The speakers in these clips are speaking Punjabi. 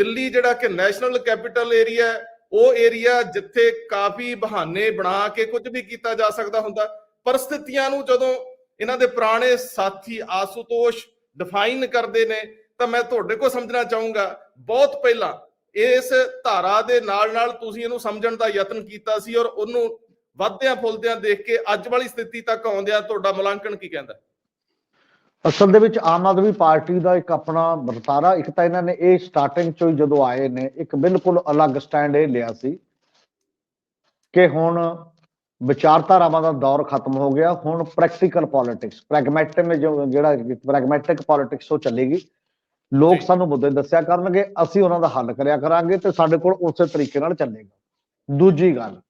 ਦਿੱਲੀ ਜਿਹੜਾ ਕਿ ਨੈਸ਼ਨਲ ਕੈਪੀਟਲ ਏਰੀਆ ਉਹ ਏਰੀਆ ਜਿੱਥੇ ਕਾਫੀ ਬਹਾਨੇ ਬਣਾ ਕੇ ਕੁਝ ਵੀ ਕੀਤਾ ਜਾ ਸਕਦਾ ਹੁੰਦਾ। ਪਰਿਸਥਿਤੀਆਂ ਨੂੰ ਜਦੋਂ ਇਹਨਾਂ ਦੇ ਪੁਰਾਣੇ ਸਾਥੀ ਆਸੂਤੋਸ਼ ਡਿਫਾਈਨ ਕਰਦੇ ਨੇ, ਤਾਂ ਮੈਂ ਤੁਹਾਡੇ ਕੋਲ ਸਮਝਣਾ ਚਾਹੂੰਗਾ, ਬਹੁਤ ਪਹਿਲਾਂ ਇਸ ਧਾਰਾ ਦੇ ਨਾਲ ਨਾਲ ਤੁਸੀਂ ਇਹਨੂੰ ਸਮਝਣ ਦਾ ਯਤਨ ਕੀਤਾ ਸੀ ਔਰ ਉਹਨੂੰ ਵੱਧਦਿਆਂ ਫੁੱਲਦਿਆਂ ਦੇਖ ਕੇ ਅੱਜ ਵਾਲੀ ਸਥਿਤੀ ਤੱਕ ਆਉਂਦਿਆਂ ਤੁਹਾਡਾ ਮੁਲਾਂਕਣ ਕੀ ਕਹਿੰਦਾ? ਅਸਲ ਦੇ ਵਿੱਚ ਆਮ ਆਦਮੀ ਪਾਰਟੀ ਦਾ ਇੱਕ ਆਪਣਾ ਵਰਤਾਰਾ ਇੱਕ ਤਾਂ ਇਹਨਾਂ ਨੇ ਇਹ ਸਟਾਰਟਿੰਗ ਚੋਂ ਜਦੋਂ ਆਏ ਨੇ ਇੱਕ ਬਿਲਕੁਲ ਅਲੱਗ ਸਟੈਂਡ ਇਹ ਲਿਆ ਸੀ ਕਿ ਹੁਣ ਵਿਚਾਰਧਾਰਾਵਾਂ ਦਾ ਦੌਰ ਖਤਮ ਹੋ ਗਿਆ ਹੁਣ ਪ੍ਰੈਕਟੀਕਲ ਪੋਲਿਟਿਕਸ ਪ੍ਰੈਗਮੈਟਿਕ ਜਿਹੜਾ ਪ੍ਰੈਗਮੈਟਿਕ ਪੋਲਿਟਿਕਸ ਉਹ ਚੱਲੇਗੀ ਲੋਕ। ਸਾਨੂੰ ਮੁੱਦੇ ਦੱਸਿਆ ਕਰਨਗੇ ਅਸੀਂ ਉਹਨਾਂ ਦਾ ਹੱਲ ਕਰਿਆ ਕਰਾਂਗੇ ਤੇ ਸਾਡੇ ਕੋਲ ਉਸੇ ਤਰੀਕੇ ਨਾਲ ਚੱਲੇਗਾ ਦੂਜੀ ਗੱਲ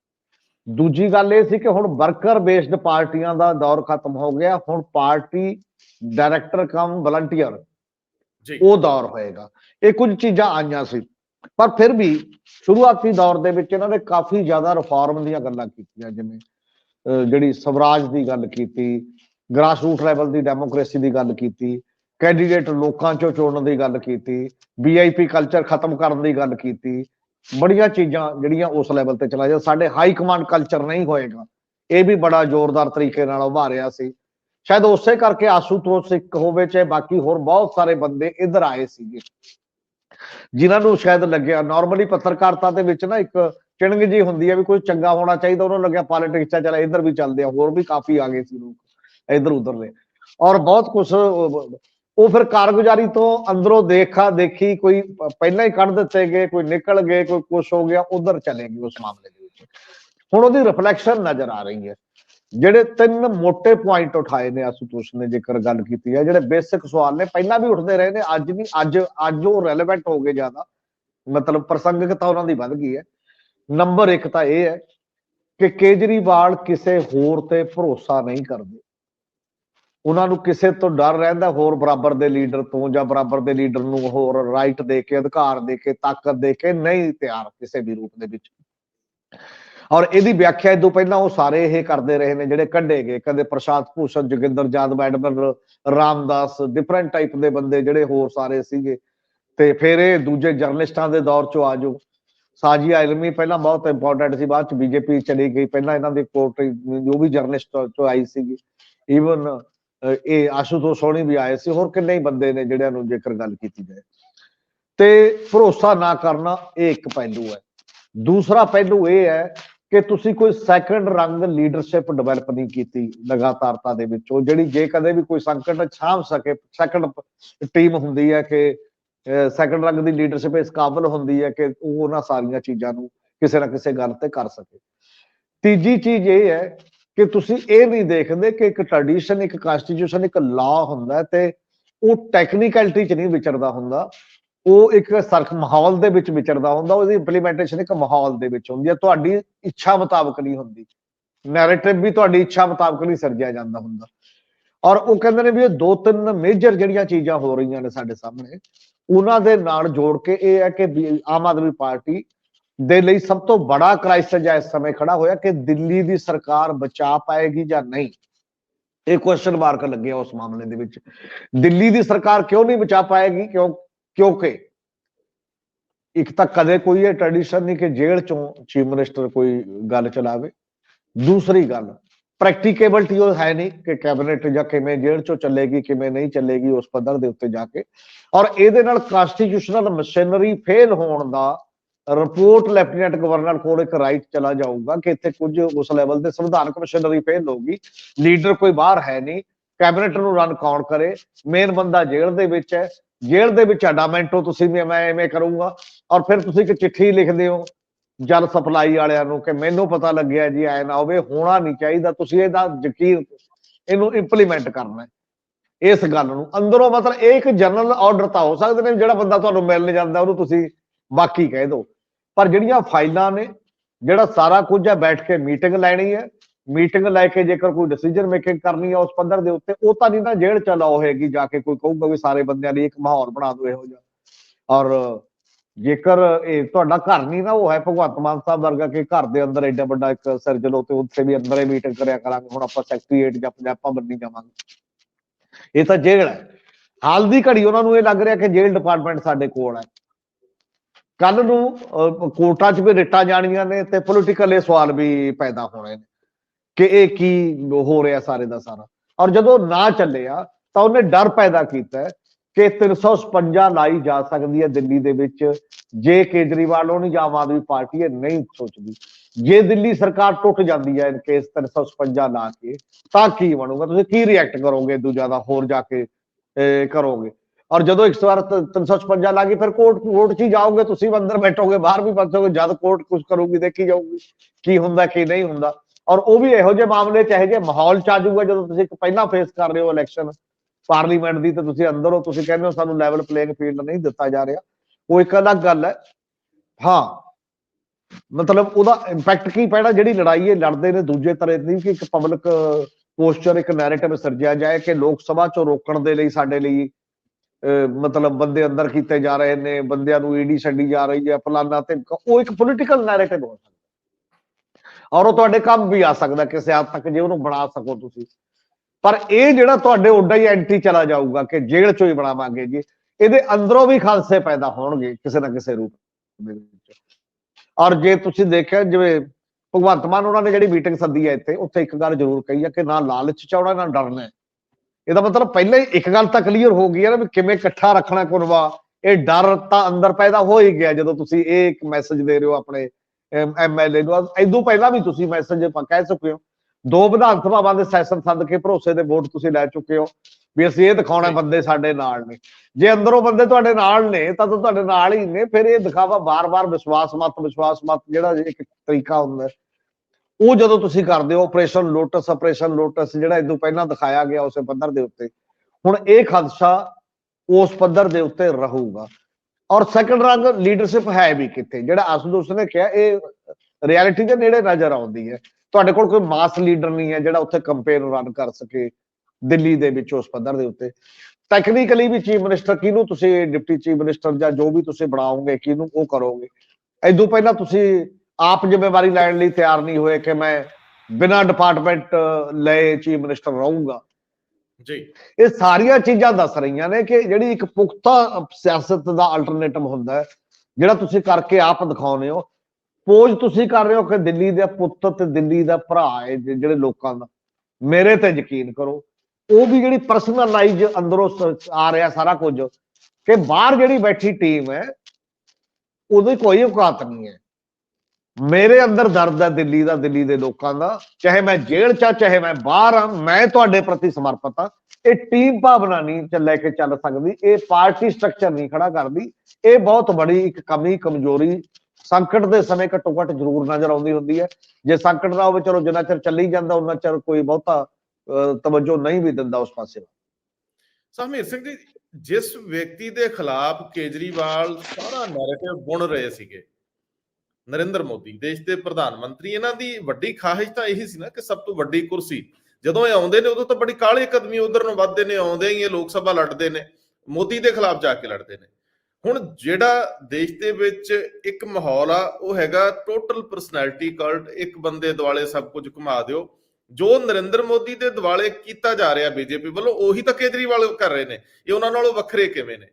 ਦੂਜੀ ਗੱਲ ਇਹ ਸੀ ਕਿ ਹੁਣ ਵਰਕਰ ਬੇਸਡ ਪਾਰਟੀਆਂ ਦਾ ਦੌਰ ਖਤਮ ਹੋ ਗਿਆ। ਹੁਣ ਪਾਰਟੀ ਡਾਇਰੈਕਟਰ ਕਮ ਵਲੰਟੀਅਰ ਜੀ। ਉਹ ਦੌਰ ਹੋਏਗਾ। ਇਹ ਕੁਝ ਚੀਜ਼ਾਂ ਆਈਆਂ ਸੀ। ਪਰ ਫਿਰ ਵੀ ਸ਼ੁਰੂਆਤੀ ਦੌਰ ਦੇ ਵਿੱਚ ਇਹਨਾਂ ਨੇ ਕਾਫੀ ਜ਼ਿਆਦਾ ਰਿਫਾਰਮ ਦੀਆਂ ਗੱਲਾਂ ਕੀਤੀਆਂ। ਜਿਵੇਂ ਜਿਹੜੀ ਸਵਰਾਜ ਦੀ ਗੱਲ ਕੀਤੀ ਗ੍ਰਾਸਰੂਟ ਲੈਵਲ ਦੀ ਡੈਮੋਕ੍ਰੇਸੀ ਦੀ ਗੱਲ ਕੀਤੀ ਕੈਂਡੀਡੇਟ ਲੋਕਾਂ ਚੋਂ ਚੁਣਨ ਦੀ ਗੱਲ ਕੀਤੀ ਵੀਆਈਪੀ ਕਲਚਰ ਖਤਮ ਕਰਨ ਦੀ ਗੱਲ ਕੀਤੀ। ਬੜੀਆਂ ਚੀਜ਼ਾਂ ਜਿਹੜੀਆਂ ਉਸ ਲੈਵਲ ਤੇ ਚਲਾ ਜਾ ਸਾਡੇ ਹਾਈ ਕਮਾਂਡ ਕਲਚਰ ਨਹੀਂ ਹੋਏਗਾ। ਇਹ ਵੀ ਬੜਾ ਜ਼ੋਰਦਾਰ ਤਰੀਕੇ ਨਾਲ ਉਭਾਰਿਆ ਸੀ। ਸ਼ਾਇਦ ਉਸੇ ਕਰਕੇ ਆਸੂਤੋਸ਼ ਇੱਕ ਹੋਵੇ ਚਾਹੇ ਬਾਕੀ ਹੋਰ ਬਹੁਤ ਸਾਰੇ ਬੰਦੇ ਇੱਧਰ ਆਏ ਸੀਗੇ। ਜਿਨ੍ਹਾਂ ਨੂੰ ਸ਼ਾਇਦ ਲੱਗਿਆ ਨਾਰਮਲੀ ਪੱਤਰਕਾਰਤਾ ਦੇ ਵਿੱਚ ਨਾ ਇੱਕ ਚਿਣਗ ਜੀ ਹੁੰਦੀ ਹੈ ਵੀ ਕੋਈ ਚੰਗਾ ਹੋਣਾ ਚਾਹੀਦਾ, ਉਹਨਾਂ ਨੂੰ ਲੱਗਿਆ ਪੋਲਿਟਿਕਸ ਚ ਚੱਲ ਇੱਧਰ ਵੀ ਚੱਲਦੇ ਆ, ਹੋਰ ਵੀ ਕਾਫੀ ਆ ਗਏ ਸੀ ਲੋਕ ਇੱਧਰ ਉੱਧਰ ਦੇ। ਔਰ ਬਹੁਤ ਕੁਝ ਉਹ ਫਿਰ ਕਾਰਗੁਜ਼ਾਰੀ ਤੋਂ ਅੰਦਰੋਂ ਦੇਖਾ, ਦੇਖੀ, ਕੋਈ ਪਹਿਲਾਂ ਹੀ ਕੱਢ ਦਿੱਤੇ ਗਏ, ਕੋਈ ਨਿਕਲ ਗਏ, ਕੋਈ ਕੁਛ ਹੋ ਗਿਆ, ਉਧਰ ਚਲੇ ਗਏ ਉਸ ਮਾਮਲੇ ਦੇ ਵਿੱਚ। ਹੁਣ ਉਹਦੀ ਰਿਫਲੈਕਸ਼ਨ ਨਜ਼ਰ ਆ ਰਹੀ ਹੈ। ਜਿਹੜੇ ਤਿੰਨ ਮੋٹے ਪੁਆਇੰਟ ਉਠਾਏ ਨੇ ਆਸੂਤੋਸ਼ ਨੇ ਜੇਕਰ ਗੱਲ ਕੀਤੀ ਹੈ, ਜਿਹੜੇ ਬੇਸਿਕ ਸਵਾਲ ਨੇ, ਪਹਿਲਾਂ ਵੀ ਉੱਠਦੇ ਰਹੇ ਨੇ, ਅੱਜ ਵੀ, ਅੱਜ ਅੱਜ ਉਹ ਰੈਲੇਵੈਂਟ ਹੋ ਗਏ ਜ਼ਿਆਦਾ। ਮਤਲਬ ਪ੍ਰਸੰਗਿਕਤਾ ਉਹਨਾਂ ਦੀ ਵੱਧ ਗਈ ਹੈ। ਨੰਬਰ 1 ਤਾਂ ਇਹ ਹੈ ਕਿ ਕੇਜਰੀਵਾਲ ਕਿਸੇ ਹੋਰ ਤੇ ਭਰੋਸਾ ਨਹੀਂ ਕਰਦੇ। ਉਹਨਾਂ ਨੂੰ ਕਿਸੇ ਤੋਂ ਡਰ ਰਹਿੰਦਾ, ਹੋਰ ਬਰਾਬਰ ਦੇ ਲੀਡਰ ਤੋਂ ਜਾਂ ਬਰਾਬਰ ਦੇ ਲੀਡਰ ਨੂੰ ਹੋਰ ਰਾਈਟ ਦੇ ਕੇ, ਅਧਿਕਾਰ ਦੇ ਕੇ, ਤਾਕਤ ਦੇ ਕੇ ਨਹੀਂ ਤਿਆਰ ਕਿਸੇ ਵੀ ਰੂਪ ਦੇ ਵਿੱਚ। ਔਰ ਇਹਦੀ ਵਿਆਖਿਆ ਇਦੋਂ ਪਹਿਲਾਂ ਉਹ ਸਾਰੇ ਇਹ ਕਰਦੇ ਰਹੇ ਨੇ ਜਿਹੜੇ ਕੱਢੇ ਗਏ। ਕਦੇ Prashant Bhushan, Joginder Yadav admiral Ramdas different type ਦੇ ਬੰਦੇ ਜਿਹੜੇ ਹੋਰ ਸਾਰੇ ਸੀਗੇ। ਤੇ ਫਿਰ ਇਹ ਦੂਜੇ ਜਰਨਲਿਸਟਾਂ ਦੇ ਦੌਰ ਚੋਂ ਆ ਆਜੋ ਸਾਜੀ ਆਲਮੀ ਪਹਿਲਾਂ ਬਹੁਤ ਇੰਪੋਰਟੈਂਟ ਸੀ, ਬਾਅਦ ਚ ਬੀਜੇਪੀ ਚਲੀ ਗਈ। ਪਹਿਲਾਂ ਇਹਨਾਂ ਦੀ ਕੋਰਟ ਜੋ ਵੀ ਜਰਨਲਿਸਟ ਚੋਂ ਆਈ ਸੀਗੀ। ਈਵਨ ਇਹ ਆਸ਼ੂਤੋਸ਼ ਸੋਣੀ ਵੀ ਆਏ ਸੀ, ਹੋਰ ਕਿੰਨੇ ਹੀ ਬੰਦੇ ਨੇ ਜਿਹੜਿਆਂ ਨੂੰ ਜੇਕਰ ਗੱਲ ਕੀਤੀ ਜਾਏ। ਤੇ ਭਰੋਸਾ ਨਾ ਕਰਨਾ ਇਹ ਇੱਕ ਪਹਿਲੂ ਹੈ। ਦੂਸਰਾ ਪਹਿਲੂ ਇਹ ਹੈ ਕਿ ਤੁਸੀਂ ਕੋਈ ਸੈਕੰਡ ਰੰਗ ਲੀਡਰਸ਼ਿਪ ਡਿਵੈਲਪ ਨਹੀਂ ਕੀਤੀ ਲਗਾਤਾਰਤਾ ਦੇ ਵਿੱਚ। ਉਹ ਜਿਹੜੀ ਜੇ ਕਦੇ ਵੀ ਕੋਈ ਸੰਕਟ ਛਾਂਭ ਸਕੇ ਸੈਕੰਡ ਟੀਮ ਹੁੰਦੀ ਹੈ ਕਿ ਸੈਕੰਡ ਰੰਗ ਦੀ ਲੀਡਰਸ਼ਿਪ ਇਸ ਕਾਬਲ ਹੁੰਦੀ ਹੈ ਕਿ ਉਹ ਉਹਨਾਂ ਸਾਰੀਆਂ ਚੀਜ਼ਾਂ ਨੂੰ ਕਿਸੇ ਨਾ ਕਿਸੇ ਗੱਲ ਤੇ ਕਰ ਸਕੇ। ਤੀਜੀ ਚੀਜ਼ ਇਹ ਹੈ ਕਿ ਤੁਸੀਂ ਇਹ ਨਹੀਂ ਦੇਖਦੇ ਕਿ ਇੱਕ ਟ੍ਰੈਡੀਸ਼ਨ ਇੱਕ ਕਨਸਟੀਟਿਊਸ਼ਨ ਇੱਕ ਲਾ ਹੁੰਦਾ ਤੇ ਉਹ ਟੈਕਨੀਕੈਲਿਟੀ ਚ ਨਹੀਂ ਵਿਚਰਦਾ ਹੁੰਦਾ। ਉਹ ਇੱਕ ਸਰਖ ਮਾਹੌਲ ਦੇ ਵਿੱਚ ਵਿਚਰਦਾ ਹੁੰਦਾ, ਉਹਦੀ ਇੰਪਲੀਮੈਂਟੇਸ਼ਨ ਇੱਕ ਮਾਹੌਲ ਦੇ ਵਿੱਚ ਹੁੰਦੀ ਹੈ। ਤੁਹਾਡੀ ਇੱਛਾ ਮੁਤਾਬਕ ਨਹੀਂ ਹੁੰਦੀ। ਨੈਰੇਟਿਵ ਵੀ ਤੁਹਾਡੀ ਇੱਛਾ ਮੁਤਾਬਕ ਨਹੀਂ ਸਿਰਜਿਆ ਜਾਂਦਾ ਹੁੰਦਾ। ਔਰ ਉਹ ਕਹਿੰਦੇ ਨੇ ਵੀ ਇਹ ਦੋ ਤਿੰਨ ਮੇਜਰ ਜਿਹੜੀਆਂ ਚੀਜ਼ਾਂ ਹੋ ਰਹੀਆਂ ਨੇ ਸਾਡੇ ਸਾਹਮਣੇ, ਉਹਨਾਂ ਦੇ ਨਾਲ ਜੋੜ ਕੇ ਇਹ ਹੈ ਕਿ ਆਮ ਆਦਮੀ ਪਾਰਟੀ ਦੇ ਲਈ ਸਭ ਤੋਂ ਬੜਾ ਕ੍ਰਾਈਸਿਸ ਹੈ ਇਸ ਸਮੇਂ ਖੜਾ ਹੋਇਆ ਕਿ ਦਿੱਲੀ ਦੀ ਸਰਕਾਰ ਬਚਾ ਪਾਏਗੀ ਜਾਂ ਨਹੀਂ? ਇਹ ਕੁਐਸਚਨ ਮਾਰਕ ਲੱਗਿਆ ਉਸ ਮਾਮਲੇ ਦੇ ਵਿੱਚ। ਦਿੱਲੀ ਦੀ ਸਰਕਾਰ ਕਿਉਂ ਨਹੀਂ ਬਚਾ ਪਾਏਗੀ? ਕਿਉਂ, ਕਿਉਂਕਿ ਇੱਕ ਤਾਂ ਕਦੇ ਕੋਈ ਇਹ ਟ੍ਰੈਡੀਸ਼ਨ ਨਹੀਂ ਕਿ ਜੇਲ੍ਹ ਚੋਂ ਚੀਫ ਮਿਨਿਸਟਰ ਕੋਈ ਗੱਲ ਚਲਾਵੇ। ਦੂਸਰੀ ਗੱਲ ਪ੍ਰੈਕਟੀਕੇਬਿਲਟੀ ਉਹ ਹੈ ਨਹੀਂ ਕਿ ਕੈਬਨਿਟ ਜਾਂ ਕਿਵੇਂ ਜੇਲ੍ਹ ਚੋਂ ਚੱਲੇਗੀ, ਕਿਵੇਂ ਨਹੀਂ ਚੱਲੇਗੀ ਉਸ ਪੱਧਰ ਦੇ ਉੱਤੇ ਜਾ ਕੇ। ਔਰ ਇਹਦੇ ਨਾਲ ਕਨਸਟੀਟਿਊਸ਼ਨਲ ਮਸ਼ੀਨਰੀ ਫੇਲ ਹੋਣ ਦਾ ਰਿਪੋਰਟ ਲੈਫਟੀਨੈਂਟ ਗਵਰਨਰ ਕੋਲ ਇੱਕ ਰਾਈਟ ਚਲਾ ਜਾਊਗਾ ਕਿ ਇੱਥੇ ਕੁਝ ਉਸ ਲੈਵਲ ਤੇ ਸੰਵਿਧਾਨਕ ਮਸ਼ੀਨਰੀ ਫੇਲ ਹੋਊਗੀ। ਲੀਡਰ ਕੋਈ ਬਾਹਰ ਹੈ ਨਹੀਂ। ਕੈਬਨਿਟ ਨੂੰ ਰਨ ਕੌਣ ਕਰੇ? ਮੇਨ ਬੰਦਾ ਜੇਲ੍ਹ ਦੇ ਵਿੱਚ ਹੈ। ਜੇਲ੍ਹ ਦੇ ਵਿੱਚ ਅਡਾਮੈਂਟੋ ਤੁਸੀਂ ਵੀ ਮੈਂ ਐਵੇਂ ਕਰੂੰਗਾ। ਔਰ ਫਿਰ ਤੁਸੀਂ ਇੱਕ ਚਿੱਠੀ ਲਿਖਦੇ ਹੋ ਜਲ ਸਪਲਾਈ ਵਾਲਿਆਂ ਨੂੰ ਕਿ ਮੈਨੂੰ ਪਤਾ ਲੱਗਿਆ ਜੀ ਐ ਨਾ ਹੋਵੇ, ਹੋਣਾ ਨਹੀਂ ਚਾਹੀਦਾ। ਤੁਸੀਂ ਇਹਦਾ ਯਕੀਨ ਇਹਨੂੰ ਇੰਪਲੀਮੈਂਟ ਕਰਨਾ ਇਸ ਗੱਲ ਨੂੰ ਅੰਦਰੋਂ ਮਤਲਬ ਇਹ ਇੱਕ ਜਨਰਲ ਆਰਡਰ ਤਾਂ ਹੋ ਸਕਦੇ ਨੇ ਜਿਹੜਾ ਬੰਦਾ ਤੁਹਾਨੂੰ ਮਿਲਣ ਜਾਂਦਾ, ਉਹਨੂੰ ਤੁਸੀਂ ਬਾਕੀ ਕਹਿ ਦੋ। ਪਰ ਜਿਹੜੀਆਂ ਫਾਈਲਾਂ ਨੇ, ਜਿਹੜਾ ਸਾਰਾ ਕੁਝ ਹੈ, ਬੈਠ ਕੇ ਮੀਟਿੰਗ ਲੈਣੀ ਹੈ। ਮੀਟਿੰਗ ਲੈ ਕੇ ਜੇਕਰ ਕੋਈ ਡਿਸੀਜਨ ਮੇਕਿੰਗ ਕਰਨੀ ਹੈ ਉਸ ਪੱਧਰ ਦੇ ਉੱਤੇ, ਉਹ ਤਾਂ ਨਹੀਂ ਨਾ ਜੇਲ੍ਹ ਚ ਲਾਓ ਹੋਏਗੀ, ਜਾ ਕੇ ਕੋਈ ਕਹੂਗਾ ਵੀ ਸਾਰੇ ਬੰਦਿਆਂ ਲਈ ਇੱਕ ਮਾਹੌਲ ਬਣਾ ਦਿਓ ਇਹੋ ਜਿਹਾ। ਔਰ ਜੇਕਰ ਇਹ ਤੁਹਾਡਾ ਘਰ ਨਹੀਂ ਨਾ, ਉਹ ਹੈ ਭਗਵੰਤ ਮਾਨ ਸਾਹਿਬ ਵਰਗਾ ਕਿ ਘਰ ਦੇ ਅੰਦਰ ਐਡਾ ਵੱਡਾ ਇੱਕ ਸਰਜਲ ਤੇ ਉੱਥੇ ਵੀ ਅੰਦਰ ਹੀ ਮੀਟਿੰਗ ਕਰਿਆ ਕਰਾਂਗੇ, ਹੁਣ ਆਪਾਂ ਸੈਕਟਰੀਏਟ ਜਾਂ ਪੰਜਾਬਾਂ ਬੰਨੀ ਜਾਵਾਂਗੇ। ਇਹ ਤਾਂ ਜੇਲ੍ਹ ਹੈ। ਹਾਲ ਦੀ ਘੜੀ ਉਹਨਾਂ ਨੂੰ ਇਹ ਲੱਗ ਰਿਹਾ ਕਿ ਜੇਲ੍ਹ ਡਿਪਾਰਟਮੈਂਟ ਸਾਡੇ ਕੋਲ ਹੈ। ਕੱਲ ਨੂੰ ਕੋਰਟਾਂ 'ਚ ਵੀ ਰਿਟਾਂ ਜਾਣੀਆਂ ਨੇ ਤੇ ਪੋਲੀਟੀਕਲ ਇਹ ਸਵਾਲ ਵੀ ਪੈਦਾ ਹੋਣੇ ਨੇ ਕਿ ਇਹ ਕੀ ਹੋ ਰਿਹਾ ਸਾਰੇ ਦਾ ਸਾਰਾ। ਔਰ ਜਦੋਂ ਨਾ ਚੱਲਿਆ ਤਾਂ ਉਹਨੇ ਡਰ ਪੈਦਾ ਕੀਤਾ ਹੈ ਕਿ 356 ਲਾਈ ਜਾ ਸਕਦੀ ਹੈ ਦਿੱਲੀ ਦੇ ਵਿੱਚ, ਜੇ ਕੇਜਰੀਵਾਲ ਉਹ ਨਹੀਂ ਜਾਂ ਆਮ ਆਦਮੀ ਪਾਰਟੀ ਇਹ ਨਹੀਂ ਸੋਚਦੀ। ਜੇ ਦਿੱਲੀ ਸਰਕਾਰ ਟੁੱਟ ਜਾਂਦੀ ਹੈ ਇਨ ਕੇਸ 356 ਲਾ ਕੇ, ਤਾਂ ਕੀ ਬਣੂਗਾ? ਤੁਸੀਂ ਕੀ ਰਿਐਕਟ ਕਰੋਗੇ ਦੂਜਾ ਦਾ, ਹੋਰ ਜਾ ਕੇ ਕਰੋਗੇ? ਔਰ ਜਦੋਂ ਇੱਕ ਵਾਰ 356 ਲੱਗੀ ਫਿਰ ਕੋਰਟ ਕੋਰਟ 'ਚ ਹੀ ਜਾਓਗੇ, ਤੁਸੀਂ ਵੀ ਅੰਦਰ ਬੈਠੋਗੇ, ਬਾਹਰ ਵੀ ਬੈਠੋਗੇ, ਜਦ ਕੋਰਟ ਕੁਝ ਕਰੂਗੀ, ਦੇਖੀ ਜਾਊਗੀ ਕੀ ਹੁੰਦਾ, ਕੀ ਨਹੀਂ ਹੁੰਦਾ। ਔਰ ਉਹ ਵੀ ਇਹੋ ਜਿਹੇ ਮਾਮਲੇ ਚ ਇਹੋ ਜਿਹੇ ਮਾਹੌਲ ਚ ਆ ਜਾਊਗਾ, ਜਦੋਂ ਤੁਸੀਂ ਪਹਿਲਾਂ ਫੇਸ ਕਰ ਰਹੇ ਹੋ ਇਲੈਕਸ਼ਨ ਪਾਰਲੀਮੈਂਟ ਦੀ ਤੇ ਤੁਸੀਂ ਅੰਦਰ ਹੋ, ਤੁਸੀਂ ਕਹਿੰਦੇ ਹੋ ਸਾਨੂੰ ਲੈਵਲ ਪਲੇਇੰਗ ਫੀਲਡ ਨਹੀਂ ਦਿੱਤਾ ਜਾ ਰਿਹਾ। ਉਹ ਇੱਕ ਅਲੱਗ ਗੱਲ ਹੈ। ਹਾਂ। ਮਤਲਬ ਉਹਦਾ ਇੰਪੈਕਟ ਕੀ ਪੈਣਾ, ਜਿਹੜੀ ਲੜਾਈ ਇਹ ਲੜਦੇ ਨੇ ਦੂਜੇ ਤਰ੍ਹਾਂ ਦੀ, ਕਿ ਇੱਕ ਪਬਲਿਕ ਪੋਸਚਰ ਇੱਕ ਨੈਰੇਟਿਵ ਸਿਰਜਿਆ ਜਾਏ, ਕਿ ਲੋਕ ਸਭਾ ਚੋਂ ਰੋਕਣ ਦੇ ਲਈ ਸਾਡੇ ਲਈ ਮਤਲਬ ਬੰਦੇ ਅੰਦਰ ਕੀਤੇ ਜਾ ਰਹੇ ਨੇ, ਬੰਦਿਆਂ ਨੂੰ ਈਡੀ ਛੱਡੀ ਜਾ ਰਹੀ ਹੈ, ਫਲਾਨਾ ਤੇ ਉਹ ਇੱਕ ਪੋਲੀਟੀਕਲ ਨੈਰੇਟਿਵ ਹੋ ਸਕਦਾ। ਔਰ ਉਹ ਤੁਹਾਡੇ ਕੰਮ ਵੀ ਆ ਸਕਦਾ ਕਿਸੇ ਹੱਦ ਤੱਕ ਜੇ ਉਹਨੂੰ ਬਣਾ ਸਕੋ ਤੁਸੀਂ। ਪਰ ਇਹ ਜਿਹੜਾ ਤੁਹਾਡੇ ਉੱਡਾ ਹੀ ਐਂਟੀ ਚਲਾ ਜਾਊਗਾ ਕਿ ਜੇਲ੍ਹ ਚੋਂ ਹੀ ਬਣਾਵਾਂਗੇ ਜੀ, ਇਹਦੇ ਅੰਦਰੋਂ ਵੀ ਖਾਲਸੇ ਪੈਦਾ ਹੋਣਗੇ ਕਿਸੇ ਨਾ ਕਿਸੇ ਰੂਪ ਦੇ ਵਿੱਚ। ਔਰ ਜੇ ਤੁਸੀਂ ਦੇਖਿਆ, ਜਿਵੇਂ ਭਗਵੰਤ ਮਾਨ ਉਹਨਾਂ ਨੇ ਜਿਹੜੀ ਮੀਟਿੰਗ ਸੱਦੀ ਹੈ ਇੱਥੇ, ਉੱਥੇ ਇੱਕ ਗੱਲ ਜ਼ਰੂਰ ਕਹੀ ਹੈ ਕਿ ਨਾ ਲਾਲਚ ਚਾਉਣਾ ਨਾ ਡਰਨਾ ਇਹਦਾ ਮਤਲਬ ਪਹਿਲਾਂ ਹੀ ਇੱਕ ਗੱਲ ਤਾਂ ਕਲੀਅਰ ਹੋ ਗਈ ਹੈ ਨਾ ਵੀ ਕਿਵੇਂ ਇਕੱਠਾ ਰੱਖਣਾ ਕੁਰਬਾ ਇਹ ਡਰ ਤਾਂ ਅੰਦਰ ਪੈਦਾ ਹੋ ਹੀ ਗਿਆ ਜਦੋਂ ਤੁਸੀਂ ਇਹ ਇੱਕ ਮੈਸੇਜ ਦੇ ਰਹੇ ਹੋ ਆਪਣੇ ਐਮਐਲਏ ਨੂੰ। ਇਦੋਂ ਪਹਿਲਾਂ ਵੀ ਤੁਸੀਂ ਮੈਸੇਜ ਕਹਿ ਚੁੱਕੇ ਹੋ। ਦੋ ਵਿਧਾਨ ਸਭਾਵਾਂ ਦੇ ਸੈਸ਼ਨ ਸੱਦ ਕੇ ਭਰੋਸੇ ਦੇ ਵੋਟ ਤੁਸੀਂ ਲੈ ਚੁੱਕੇ ਹੋ ਵੀ ਅਸੀਂ ਇਹ ਦਿਖਾਉਣਾ ਬੰਦੇ ਸਾਡੇ ਨਾਲ ਨੇ। ਜੇ ਅੰਦਰੋਂ ਬੰਦੇ ਤੁਹਾਡੇ ਨਾਲ ਨੇ ਤਾਂ ਤਾਂ ਤੁਹਾਡੇ ਨਾਲ ਹੀ ਨੇ ਫਿਰ ਇਹ ਦਿਖਾਵਾ ਬਾਰ-ਬਾਰ ਵਿਸ਼ਵਾਸ ਮਤ ਵਿਸ਼ਵਾਸ ਮਤ ਜਿਹੜਾ ਇੱਕ ਤਰੀਕਾ ਹੁੰਦਾ ਹੈ, ਉਹ ਜਦੋਂ ਤੁਸੀਂ ਕਰਦੇ ਹੋ ਆਪਰੇਸ਼ਨ ਲੋਟਸ ਆਪਰੇਸ਼ਨ ਲੋਟਸ ਜਿਹੜਾ ਇਦੋਂ ਪਹਿਲਾਂ ਦਿਖਾਇਆ ਗਿਆ ਉਸੇ ਪੱਧਰ ਦੇ ਉੱਤੇ, ਹੁਣ ਇਹ ਖਦਸ਼ਾ ਉਸ ਪੱਧਰ ਦੇ ਉੱਤੇ ਰਹੂਗਾ। ਔਰ ਸੈਕੰਡ ਰੰਗ ਲੀਡਰਸ਼ਿਪ ਹੈ ਵੀ ਕਿੱਥੇ? ਜਿਹੜਾ ਅਸਦੂਸ ਨੇ ਕਿਹਾ, ਇਹ ਰਿਐਲਿਟੀ ਦੇ ਨੇੜੇ ਨਜ਼ਰ ਆਉਂਦੀ ਹੈ। ਤੁਹਾਡੇ ਕੋਲ ਕੋਈ ਮਾਸ ਲੀਡਰ ਨਹੀਂ ਹੈ ਜਿਹੜਾ ਉੱਥੇ ਕੰਪੇਨ ਰਨ ਕਰ ਸਕੇ ਦਿੱਲੀ ਦੇ ਵਿੱਚ ਉਸ ਪੱਧਰ ਦੇ ਉੱਤੇ। ਟੈਕਨੀਕਲੀ ਵੀ ਚੀਫ ਮਿਨਿਸਟਰ ਕਿਹਨੂੰ ਤੁਸੀਂ ਡਿਪਟੀ ਚੀਫ ਮਿਨਿਸਟਰ ਜਾਂ ਜੋ ਵੀ ਤੁਸੀਂ ਬਣਾਓਗੇ, ਕਿਹਨੂੰ ਉਹ ਕਰੋਗੇ। ਇਦੋਂ ਪਹਿਲਾਂ ਤੁਸੀਂ ਆਪ ਜ਼ਿੰਮੇਵਾਰੀ ਲੈਣ ਲਈ ਤਿਆਰ ਨਹੀਂ ਹੋਏ ਕਿ ਮੈਂ ਬਿਨਾਂ ਡਿਪਾਰਟਮੈਂਟ ਲਏ ਚੀਫ ਮਿਨਿਸਟਰ ਰਹੂੰਗਾ। ਜੀ। ਇਹ ਸਾਰੀਆਂ ਚੀਜ਼ਾਂ ਦੱਸ ਰਹੀਆਂ ਨੇ ਕਿ ਜਿਹੜੀ ਇੱਕ ਪੁਖਤਾ ਸਿਆਸਤ ਦਾ ਅਲਟਰਨੇਟਿਵ ਹੁੰਦਾ ਹੈ ਜਿਹੜਾ ਤੁਸੀਂ ਕਰਕੇ ਆਪ ਦਿਖਾਉਂਦੇ ਹੋ। ਪੋਜ ਤੁਸੀਂ ਕਰ ਰਹੇ ਹੋ ਕਿ ਦਿੱਲੀ ਦੇ ਪੁੱਤ ਤੇ ਦਿੱਲੀ ਦਾ ਭਰਾ ਹੈ ਜਿਹੜੇ ਲੋਕਾਂ ਦਾ। ਮੇਰੇ ਤੇ ਯਕੀਨ ਕਰੋ ਉਹ ਵੀ ਜਿਹੜੀ ਪਰਸਨਲਾਈਜ਼ ਅੰਦਰੋਂ ਆ ਰਿਹਾ ਸਾਰਾ ਕੁਝ ਕਿ ਬਾਹਰ ਜਿਹੜੀ ਬੈਠੀ ਟੀਮ ਹੈ ਉਹਦੀ ਕੋਈ ਔਕਾਤ ਨਹੀਂ ਹੈ। ਮੇਰੇ ਅੰਦਰ ਦਰਦ ਹੈ ਦਿੱਲੀ ਦਾ, ਦਿੱਲੀ ਦੇ ਲੋਕਾਂ ਦਾ। ਚਾਹੇ ਮੈਂ ਜੇਲ੍ਹ ਚ ਚਾਹੇ ਮੈਂ ਬਾਹਰ ਆ, ਮੈਂ ਤੁਹਾਡੇ ਪ੍ਰਤੀ ਸਮਰਪਿਤ ਆ। ਇਹ ਟੀਮ ਭਾਵਨਾ ਨਹੀਂ ਚ ਲੈ ਕੇ ਚੱਲ ਸਕਦੀ, ਇਹ ਪਾਰਟੀ ਸਟਰਕਚਰ ਨਹੀਂ ਖੜਾ ਕਰਦੀ। ਇਹ ਬਹੁਤ ਬੜੀ ਇੱਕ ਕਮੀ, ਕਮਜ਼ੋਰੀ, ਸੰਕਟ ਦੇ ਸਮੇਂ ਘੱਟੋ ਘੱਟ ਜ਼ਰੂਰ ਨਜ਼ਰ ਆਉਂਦੀ ਹੁੰਦੀ ਹੈ। ਜੇ ਸੰਕਟ ਨਾ ਹੋਵੇ, ਚਲੋ ਜਿੰਨਾ ਚਿਰ ਚੱਲੀ ਜਾਂਦਾ ਉਹਨਾਂ ਚਿਰ ਕੋਈ ਬਹੁਤਾ ਤਵੱਜੋ ਨਹੀਂ ਵੀ ਦਿੰਦਾ ਉਸ ਪਾਸੇ। ਸਹਮੀਰ ਸਿੰਘ ਜੀ, ਜਿਸ ਵਿਅਕਤੀ ਦੇ ਖਿਲਾਫ ਕੇਜਰੀਵਾਲ ਸਾਰਾ ਨੈਰੇਟਿਵ ਬੁਣ ਰਹੇ ਸੀਗੇ ਨਰਿੰਦਰ ਮੋਦੀ, ਦੇਸ਼ ਦੇ ਪ੍ਰਧਾਨ ਮੰਤਰੀ, ਇਹਨਾਂ ਦੀ ਵੱਡੀ ਖਾਹਿਸ਼ ਤਾਂ ਇਹੀ ਸੀ ਨਾ ਕਿ ਸਭ ਤੋਂ ਵੱਡੀ ਕੁਰਸੀ। ਜਦੋਂ ਇਹ ਆਉਂਦੇ ਨੇ, ਉਦੋਂ ਤਾਂ ਬੜੀ ਕਾਲੇ ਕਦਮੀ ਉਧਰ ਨੂੰ ਵੱਧਦੇ ਨੇ, ਆਉਂਦੇ ਹੀ ਇਹ ਲੋਕ ਸਭਾ ਲੜਦੇ ਨੇ, ਮੋਦੀ ਦੇ ਖਿਲਾਫ ਜਾ ਕੇ ਲੜਦੇ ਨੇ। ਹੁਣ ਜਿਹੜਾ ਦੇਸ਼ ਦੇ ਵਿੱਚ ਇੱਕ ਮਾਹੌਲ ਆ, ਉਹ ਹੈਗਾ ਟੋਟਲ ਪਰਸਨੈਲਿਟੀ ਕਲਟ ਇੱਕ ਬੰਦੇ ਦੁਆਲੇ ਸਭ ਕੁਝ ਘੁਮਾ ਦਿਓ। ਜੋ ਨਰਿੰਦਰ ਮੋਦੀ ਦੇ ਦਿਵਾਲੇ ਕੀਤਾ ਜਾ ਰਿਹਾ ਬੀਜੇਪੀ ਵੱਲੋਂ, ਉਹੀ ਤਾਂ ਕੇਜਰੀਵਾਲ ਕਰ ਰਹੇ ਨੇ। ਇਹ ਉਹਨਾਂ ਨਾਲੋਂ ਵੱਖਰੇ ਕਿਵੇਂ ਨੇ?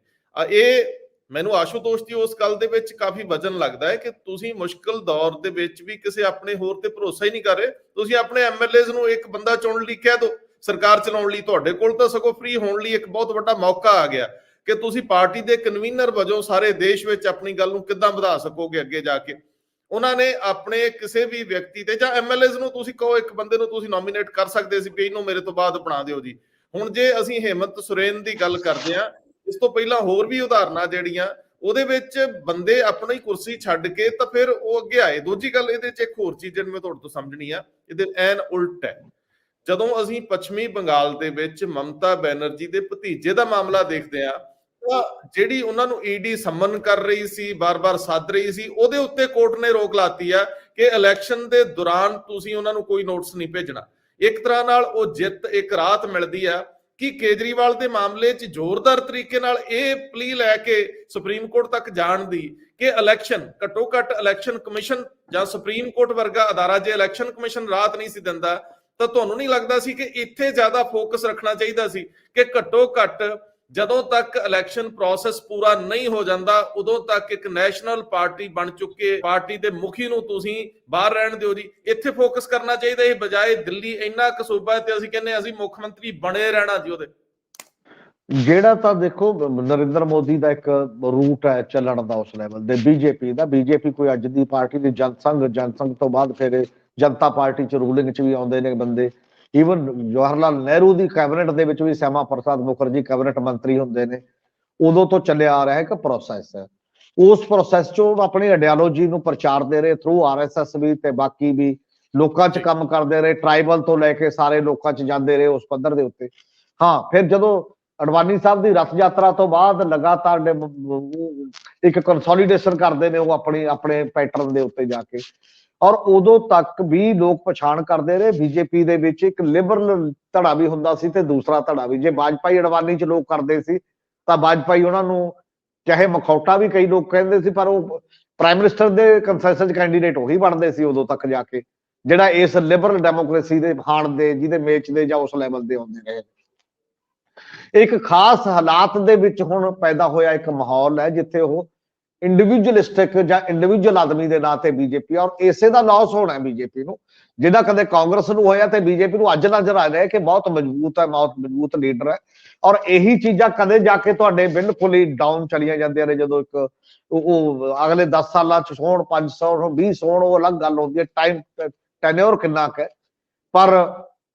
ਇਹ ਮੈਨੂੰ ਆਸ਼ੂਤੋਸ਼ ਦੀ ਉਸ ਗੱਲ ਦੇ ਵਿੱਚ ਕਾਫੀ ਵਜਨ ਲੱਗਦਾ ਹੈ ਕਿ ਤੁਸੀਂ ਮੁਸ਼ਕਲ ਦੌਰ ਦੇ ਵਿੱਚ ਵੀ ਕਿਸੇ ਆਪਣੇ ਹੋਰ ਤੇ ਭਰੋਸਾ ਹੀ ਨਹੀਂ ਕਰ ਰਹੇ। ਤੁਸੀਂ ਆਪਣੇ ਐਮਐਲਏਜ਼ ਨੂੰ ਇੱਕ ਬੰਦਾ ਚੁਣਨ ਲਈ ਕਹਿ ਦਿਓ ਸਰਕਾਰ ਚਲਾਉਣ ਲਈ ਤੁਹਾਡੇ ਕੋਲ ਤਾਂ ਸਗੋਂ ਫ੍ਰੀ ਹੋਣ ਲਈ ਇੱਕ ਬਹੁਤ ਵੱਡਾ ਮੌਕਾ ਆ ਗਿਆ ਕਿ ਤੁਸੀਂ ਪਾਰਟੀ ਦੇ ਕਨਵੀਨਰ ਵਜੋਂ ਸਾਰੇ ਦੇਸ਼ ਵਿੱਚ ਆਪਣੀ ਗੱਲ ਨੂੰ ਕਿੱਦਾਂ ਵਧਾ ਸਕੋਗੇ ਅੱਗੇ ਜਾ ਕੇ। ਉਹਨਾਂ ਨੇ ਆਪਣੇ ਕਿਸੇ ਵੀ ਵਿਅਕਤੀ ਤੇ ਜਾਂ ਐਮਐਲਏਜ਼ ਨੂੰ ਤੁਸੀਂ ਕਹੋ, ਇੱਕ ਬੰਦੇ ਨੂੰ ਤੁਸੀਂ ਨੋਮੀਨੇਟ ਕਰ ਸਕਦੇ ਸੀ, ਵੀ ਇਹਨੂੰ ਮੇਰੇ ਤੋਂ ਬਾਅਦ ਬਣਾ ਦਿਓ ਜੀ। ਹੁਣ ਜੇ ਅਸੀਂ ਹੇਮੰਤ ਸੁਰੇਨ ਦੀ ਗੱਲ ਕਰਦੇ ਆ ਇਸ ਤੋਂ ਪਹਿਲਾਂ ਹੋਰ ਵੀ ਉਦਾਹਰਨਾਂ ਜਿਹੜੀਆਂ, ਉਹਦੇ ਵਿੱਚ ਬੰਦੇ ਆਪਣੀ ਕੁਰਸੀ ਛੱਡ ਕੇ ਤਾਂ ਫਿਰ ਉਹ ਅੱਗੇ ਆਏ। ਦੂਜੀ ਗੱਲ, ਇਹਦੇ 'ਚ ਇੱਕ ਹੋਰ ਚੀਜ਼ ਜਿਹੜੀ ਮੈਂ ਤੁਹਾਡੇ ਤੋਂ ਸਮਝਣੀ ਆ, ਇਹਦੇ ਐਨ ਉਲਟ ਹੈ। ਜਦੋਂ ਅਸੀਂ ਪੱਛਮੀ ਬੰਗਾਲ ਦੇ ਵਿੱਚ ਮਮਤਾ ਬੈਨਰਜੀ ਦੇ ਭਤੀਜੇ ਦਾ ਮਾਮਲਾ ਦੇਖਦੇ ਆ ਤਾਂ ਜਿਹੜੀ ਉਹਨਾਂ ਨੂੰ ਈਡੀ ਸੰਮਨ ਕਰ ਰਹੀ ਸੀ, ਬਾਰ-ਬਾਰ ਸੱਦ ਰਹੀ ਸੀ, ਉਹਦੇ ਉੱਤੇ ਕੋਰਟ ਨੇ ਰੋਕ ਲਾਤੀ ਆ ਕਿ ਇਲੈਕਸ਼ਨ ਦੇ ਦੌਰਾਨ ਤੁਸੀਂ ਉਹਨਾਂ ਨੂੰ ਕੋਈ ਨੋਟਿਸ ਨਹੀਂ ਭੇਜਣਾ। ਇੱਕ ਤਰ੍ਹਾਂ ਨਾਲ ਉਹ ਜਿੱਤ, ਇੱਕ ਰਾਤ ਮਿਲਦੀ ਆ ਕਿ ਕੇਜਰੀਵਾਲ ਦੇ ਮਾਮਲੇ 'ਚ ਜ਼ੋਰਦਾਰ ਤਰੀਕੇ ਨਾਲ ਇਹ ਪਲੀ ਲੈ ਕੇ ਸੁਪਰੀਮ ਕੋਰਟ ਤੱਕ ਜਾਣ ਦੀ ਕਿ ਇਲੈਕਸ਼ਨ ਘੱਟੋ ਘੱਟ ਇਲੈਕਸ਼ਨ ਕਮਿਸ਼ਨ ਜਾਂ ਸੁਪਰੀਮ ਕੋਰਟ ਵਰਗਾ ਅਦਾਰਾ ਜੇ ਇਲੈਕਸ਼ਨ ਕਮਿਸ਼ਨ ਰਾਤ ਨਹੀਂ ਸੀ ਦਿੰਦਾ, ਤਾਂ ਤੁਹਾਨੂੰ ਨਹੀਂ ਲੱਗਦਾ ਸੀ ਕਿ ਇੱਥੇ ਜ਼ਿਆਦਾ ਫੋਕਸ ਰੱਖਣਾ ਚਾਹੀਦਾ ਸੀ ਕਿ ਘੱਟੋ ਘੱਟ ਜਦੋਂ ਤੱਕ ਇਲੈਕਸ਼ਨ ਪ੍ਰੋਸੈਸ ਪੂਰਾ ਨਹੀਂ ਹੋ ਜਾਂਦਾ, ਉਦੋਂ ਤੱਕ ਇੱਕ ਨੈਸ਼ਨਲ ਪਾਰਟੀ ਬਣ ਚੁੱਕੇ, ਪਾਰਟੀ ਦੇ ਮੁਖੀ ਨੂੰ ਤੁਸੀਂ ਬਾਹਰ ਰਹਿਣ ਦਿਓ ਜੀ। ਇੱਥੇ ਫੋਕਸ ਕਰਨਾ ਚਾਹੀਦਾ ਇਹ ਬਜਾਏ ਦਿੱਲੀ ਇੰਨਾ ਕੁ ਤੇ ਅਸੀਂ ਕਹਿੰਦੇ ਅਸੀਂ ਮੁੱਖ ਮੰਤਰੀ ਬਣੇ ਰਹਿਣਾ ਜੀ ਉਹਦੇ। ਜਿਹੜਾ ਤਾਂ ਦੇਖੋ, ਨਰਿੰਦਰ ਮੋਦੀ ਦਾ ਇੱਕ ਰੂਟ ਹੈ ਚੱਲਣ ਦਾ ਉਸ ਲੈਵਲ ਦੇ, ਬੀਜੇਪੀ ਦਾ। ਬੀਜੇਪੀ ਕੋਈ ਅੱਜ ਦੀ ਪਾਰਟੀ ਦੀ ਜਨਸੰਘ ਜਨਸੰਘ ਤੋਂ ਬਾਅਦ ਫਿਰ ਜਨਤਾ ਪਾਰਟੀ ਚ ਰੂਲਿੰਗ ਚ ਵੀ ਆਉਂਦੇ ਨੇ ਬੰਦੇ। ਈਵਨ ਜਵਾਹਰ ਨਹਿਰੂ ਦੀ ਕੈਬਨਿਟ ਦੇ ਵਿੱਚ ਵੀ ਸ਼ਿਆਮਾ ਪ੍ਰਸਾਦ ਮੁਖਰਜੀ ਕੈਬਨਿਟ ਮੰਤਰੀ ਹੁੰਦੇ ਨੇ। ਉਦੋਂ ਤੋਂ ਚੱਲਿਆ ਆ ਰਿਹਾ ਇੱਕ ਪ੍ਰੋਸੈਸ ਹੈ ਉਸ ਪ੍ਰੋਸੈਸ ਚੋਂ ਆਪਣੀ ਆਈਡੀਓਲੋਜੀ ਨੂੰ ਪ੍ਰਚਾਰ ਦੇ ਰਹੇ ਥਰੂ ਆਰਐਸਐਸ ਵੀ ਤੇ ਬਾਕੀ ਵੀ ਲੋਕਾਂ 'ਚ ਕੰਮ ਕਰਦੇ ਰਹੇ ਟ੍ਰਾਈਬਲ ਤੋਂ ਲੈ ਕੇ ਸਾਰੇ ਲੋਕਾਂ 'ਚ ਜਾਂਦੇ ਰਹੇ ਉਸ ਪੱਧਰ ਦੇ ਉੱਤੇ। ਹਾਂ, ਫਿਰ ਜਦੋਂ ਅਡਵਾਨੀ ਸਾਹਿਬ ਦੀ ਰਥ ਯਾਤਰਾ ਤੋਂ ਬਾਅਦ ਲਗਾਤਾਰ ਇੱਕ ਕੰਸੋਲੀਡੇਸ਼ਨ ਕਰਦੇ ਨੇ ਉਹ ਆਪਣੀ ਆਪਣੇ ਪੈਟਰਨ ਦੇ ਉੱਤੇ ਜਾ ਕੇ। ਔਰ ਉਦੋਂ ਤੱਕ ਵੀ ਲੋਕ ਪਛਾਣ ਕਰਦੇ ਰਹੇ। ਬੀਜੇਪੀ ਦੇ ਵਿੱਚ ਇੱਕ ਲਿਬਰਲ ਧੜਾ ਵੀ ਹੁੰਦਾ ਸੀ ਤੇ ਦੂਸਰਾ ਧੜਾ ਵੀ। ਜੇ ਵਾਜਪਾਈ ਅਡਵਾਨੀ ਚ ਲੋਕ ਕਰਦੇ ਸੀ, ਤਾਂ ਵਾਜਪਾਈ ਉਹਨਾਂ ਨੂੰ ਚਾਹੇ ਮਖੌਟਾ ਵੀ ਕਈ ਲੋਕ ਕਹਿੰਦੇ ਸੀ, ਪਰ ਉਹ ਪ੍ਰਾਈਮ ਮਿਨਿਸਟਰ ਦੇ ਕੰਸੈਂਸਸ ਕੈਂਡੀਡੇਟ ਉਹੀ ਬਣਦੇ ਸੀ ਉਦੋਂ ਤੱਕ ਜਾ ਕੇ, ਜਿਹੜਾ ਇਸ ਲਿਬਰਲ ਡੈਮੋਕ੍ਰੇਸੀ ਦੇ ਹਾਣ ਦੇ, ਜਿਹਦੇ ਮੇਚ ਦੇ ਜਾਂ ਉਸ ਲੈਵਲ ਦੇ ਹੁੰਦੇ ਰਹੇ। ਇੱਕ ਖਾਸ ਹਾਲਾਤ ਦੇ ਵਿੱਚ ਹੁਣ ਪੈਦਾ ਹੋਇਆ ਇੱਕ ਮਾਹੌਲ ਹੈ, ਜਿੱਥੇ ਉਹ ਇੰਡੀਵਿਜੂਅਲਿਸਟਿਕ ਜਾਂ ਇੰਡੀਵਿਜੂਅਲ ਆਦਮੀ ਦੇ ਨਾਂ ਤੇ ਬੀਜੇਪੀ ਔਰ ਇਸੇ ਦਾ ਲਾਸ ਹੋਣਾ ਹੈ ਬੀਜੇਪੀ ਨੂੰ ਜਿਹੜਾ ਕਦੇ ਕਾਂਗਰਸ ਨੂੰ ਹੋਇਆ ਤੇ ਬੀਜੇਪੀ ਨੂੰ ਅੱਜ ਨਜ਼ਰ ਆ ਰਿਹਾ ਕਿ ਬਹੁਤ ਮਜ਼ਬੂਤ ਹੈ, ਬਹੁਤ ਮਜ਼ਬੂਤ ਲੀਡਰ ਹੈ। ਔਰ ਇਹੀ ਚੀਜ਼ਾਂ ਕਦੇ ਜਾ ਕੇ ਤੁਹਾਡੇ ਬਿਲਕੁਲ ਹੀ ਡਾਊਨ ਚਲੀਆਂ ਜਾਂਦੀਆਂ ਨੇ, ਜਦੋਂ ਇੱਕ ਉਹ ਅਗਲੇ 10 ਸਾਲਾਂ ਚ ਹੋਣ 500 20 ਹੋਣ ਉਹ ਅਲੱਗ ਗੱਲ ਹੁੰਦੀ ਹੈ ਟਾਈਮ ਟੈਨਿਓਰ ਕਿੰਨਾ ਕੁ ਹੈ। ਪਰ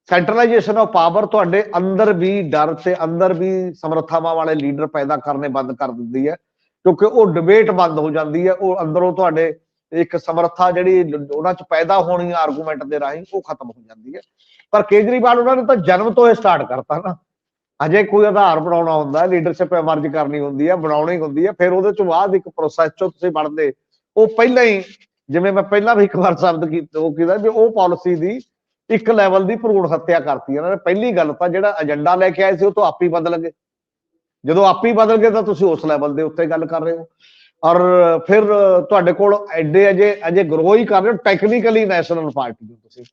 ਸੈਂਟਰਲਾਈਜੇਸ਼ਨ ਆਫ ਪਾਵਰ ਤੁਹਾਡੇ ਅੰਦਰ ਵੀ ਡਰ ਤੇ ਅੰਦਰ ਵੀ ਸਮਰੱਥਾਵਾਂ ਵਾਲੇ ਲੀਡਰ ਪੈਦਾ ਕਰਨੇ ਬੰਦ ਕਰ ਦਿੰਦੀ ਹੈ। ਕਿਉਂਕਿ ਉਹ ਡਿਬੇਟ ਬੰਦ ਹੋ ਜਾਂਦੀ ਹੈ, ਉਹ ਅੰਦਰੋਂ ਤੁਹਾਡੇ ਇੱਕ ਸਮਰੱਥਾ ਜਿਹੜੀ ਉਹਨਾਂ ਚ ਪੈਦਾ ਹੋਣੀ ਆਰਗੂਮੈਂਟ ਦੇ ਰਾਹੀਂ, ਉਹ ਖਤਮ ਹੋ ਜਾਂਦੀ ਹੈ। ਪਰ ਕੇਜਰੀਵਾਲ ਉਹਨਾਂ ਨੇ ਤਾਂ ਜਨਮ ਤੋਂ ਹੀ ਸਟਾਰਟ ਕਰਤਾ ਨਾ। ਅਜੇ ਕੋਈ ਆਧਾਰ ਬਣਾਉਣਾ ਹੁੰਦਾ ਲੀਡਰਸ਼ਿਪ ਐਮਰਜ ਕਰਨੀ ਹੁੰਦੀ ਹੈ, ਬਣਾਉਣੀ ਹੁੰਦੀ ਹੈ, ਫਿਰ ਉਹਦੇ ਤੋਂ ਬਾਅਦ ਇੱਕ ਪ੍ਰੋਸੈਸ ਚੋਂ ਤੁਸੀਂ ਬਣਦੇ। ਉਹ ਪਹਿਲਾਂ ਹੀ, ਜਿਵੇਂ ਮੈਂ ਪਹਿਲਾਂ ਵੀ ਇੱਕ ਵਾਰ ਸ਼ਬਦ ਕੀਤਾ ਉਹ ਕਿਹਾ ਵੀ ਉਹ ਪਾਲਿਸੀ ਦੀ ਇੱਕ ਲੈਵਲ ਦੀ ਭਰੂਣ ਹੱਤਿਆ ਕਰਤੀ। ਇਹਨਾਂ ਨੇ ਪਹਿਲੀ ਗੱਲ ਤਾਂ ਜਿਹੜਾ ਏਜੰਡਾ ਲੈ ਕੇ ਆਏ ਸੀ, ਉਹ ਤੋਂ ਆਪ ਹੀ ਬਦਲ ਗਏ। ਜਦੋਂ ਆਪ ਹੀ ਬਦਲ ਗਏ ਤਾਂ ਤੁਸੀਂ ਉਸ ਲੈਵਲ ਦੇ ਉੱਤੇ ਗੱਲ ਕਰ ਰਹੇ ਹੋ। ਔਰ ਫਿਰ ਤੁਹਾਡੇ ਕੋਲ ਐਡੇ ਅਜੇ ਅਜੇ ਗਰੋ ਹੀ ਕਰ ਰਹੇ ਹੋ। ਟੈਕਨੀਕਲੀ ਨੈਸ਼ਨਲ ਪਾਰਟੀ ਨੂੰ ਤੁਸੀਂ।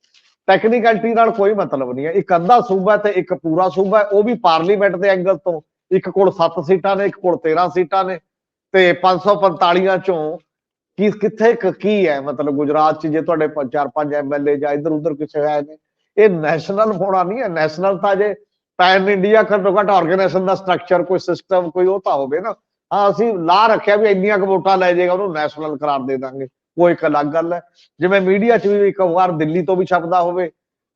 ਟੈਕਨੀਕਲਿਟੀ ਨਾਲ ਕੋਈ ਮਤਲਬ ਨਹੀਂ ਹੈ। ਇੱਕ ਅੱਧਾ ਸੂਬਾ ਤੇ ਇੱਕ ਪੂਰਾ ਸੂਬਾ ਉਹ ਵੀ ਪਾਰਲੀਮੈਂਟ ਦੇ ਐਂਗਲ ਤੋਂ। ਇੱਕ ਕੋਲ 7 ਸੀਟਾਂ ਨੇ, ਇੱਕ ਕੋਲ 13 ਸੀਟਾਂ ਨੇ। ਤੇ 545 ਚੋਂ ਕੀ, ਕਿੱਥੇ ਕੀ ਹੈ? ਮਤਲਬ ਗੁਜਰਾਤ ਚ ਜੇ ਤੁਹਾਡੇ ਪ- ਚਾਰ ਪੰਜ ਐਮਐਲਏ ਜਾਂ ਇਧਰ ਉਧਰ ਕਿਸੇ ਹੈ ਨੇ ਇਹ ਨੈਸ਼ਨਲ ਹੋਣਾ ਨਹੀਂ ਹੈ। ਨੈਸ਼ਨਲ ਤਾਂ ਜੇ ਪੈਨ ਇੰਡੀਆ ਘੱਟੋ ਘੱਟ ਆਰਗੇਨਾਈਜੇਸ਼ਨ ਦਾ ਸਟਰਕਚਰ ਕੋਈ ਸਿਸਟਮ ਕੋਈ ਉਹ ਤਾਂ ਹੋਵੇ ਨਾ। ਹਾਂ ਅਸੀਂ ਲਾ ਰੱਖਿਆ ਵੀ ਇੰਨੀਆਂ ਕੁ ਵੋਟਾਂ ਲੈ ਜਾਏਗਾ ਉਹਨੂੰ ਨੈਸ਼ਨਲ ਕਰਾਰ ਦੇ ਦਾਂਗੇ। ਉਹ ਇੱਕ ਅਲੱਗ ਗੱਲ ਹੈ। ਜਿਵੇਂ ਮੀਡੀਆ 'ਚ ਵੀ ਇੱਕ ਵਾਰ ਦਿੱਲੀ ਤੋਂ ਵੀ ਛਪਦਾ ਹੋਵੇ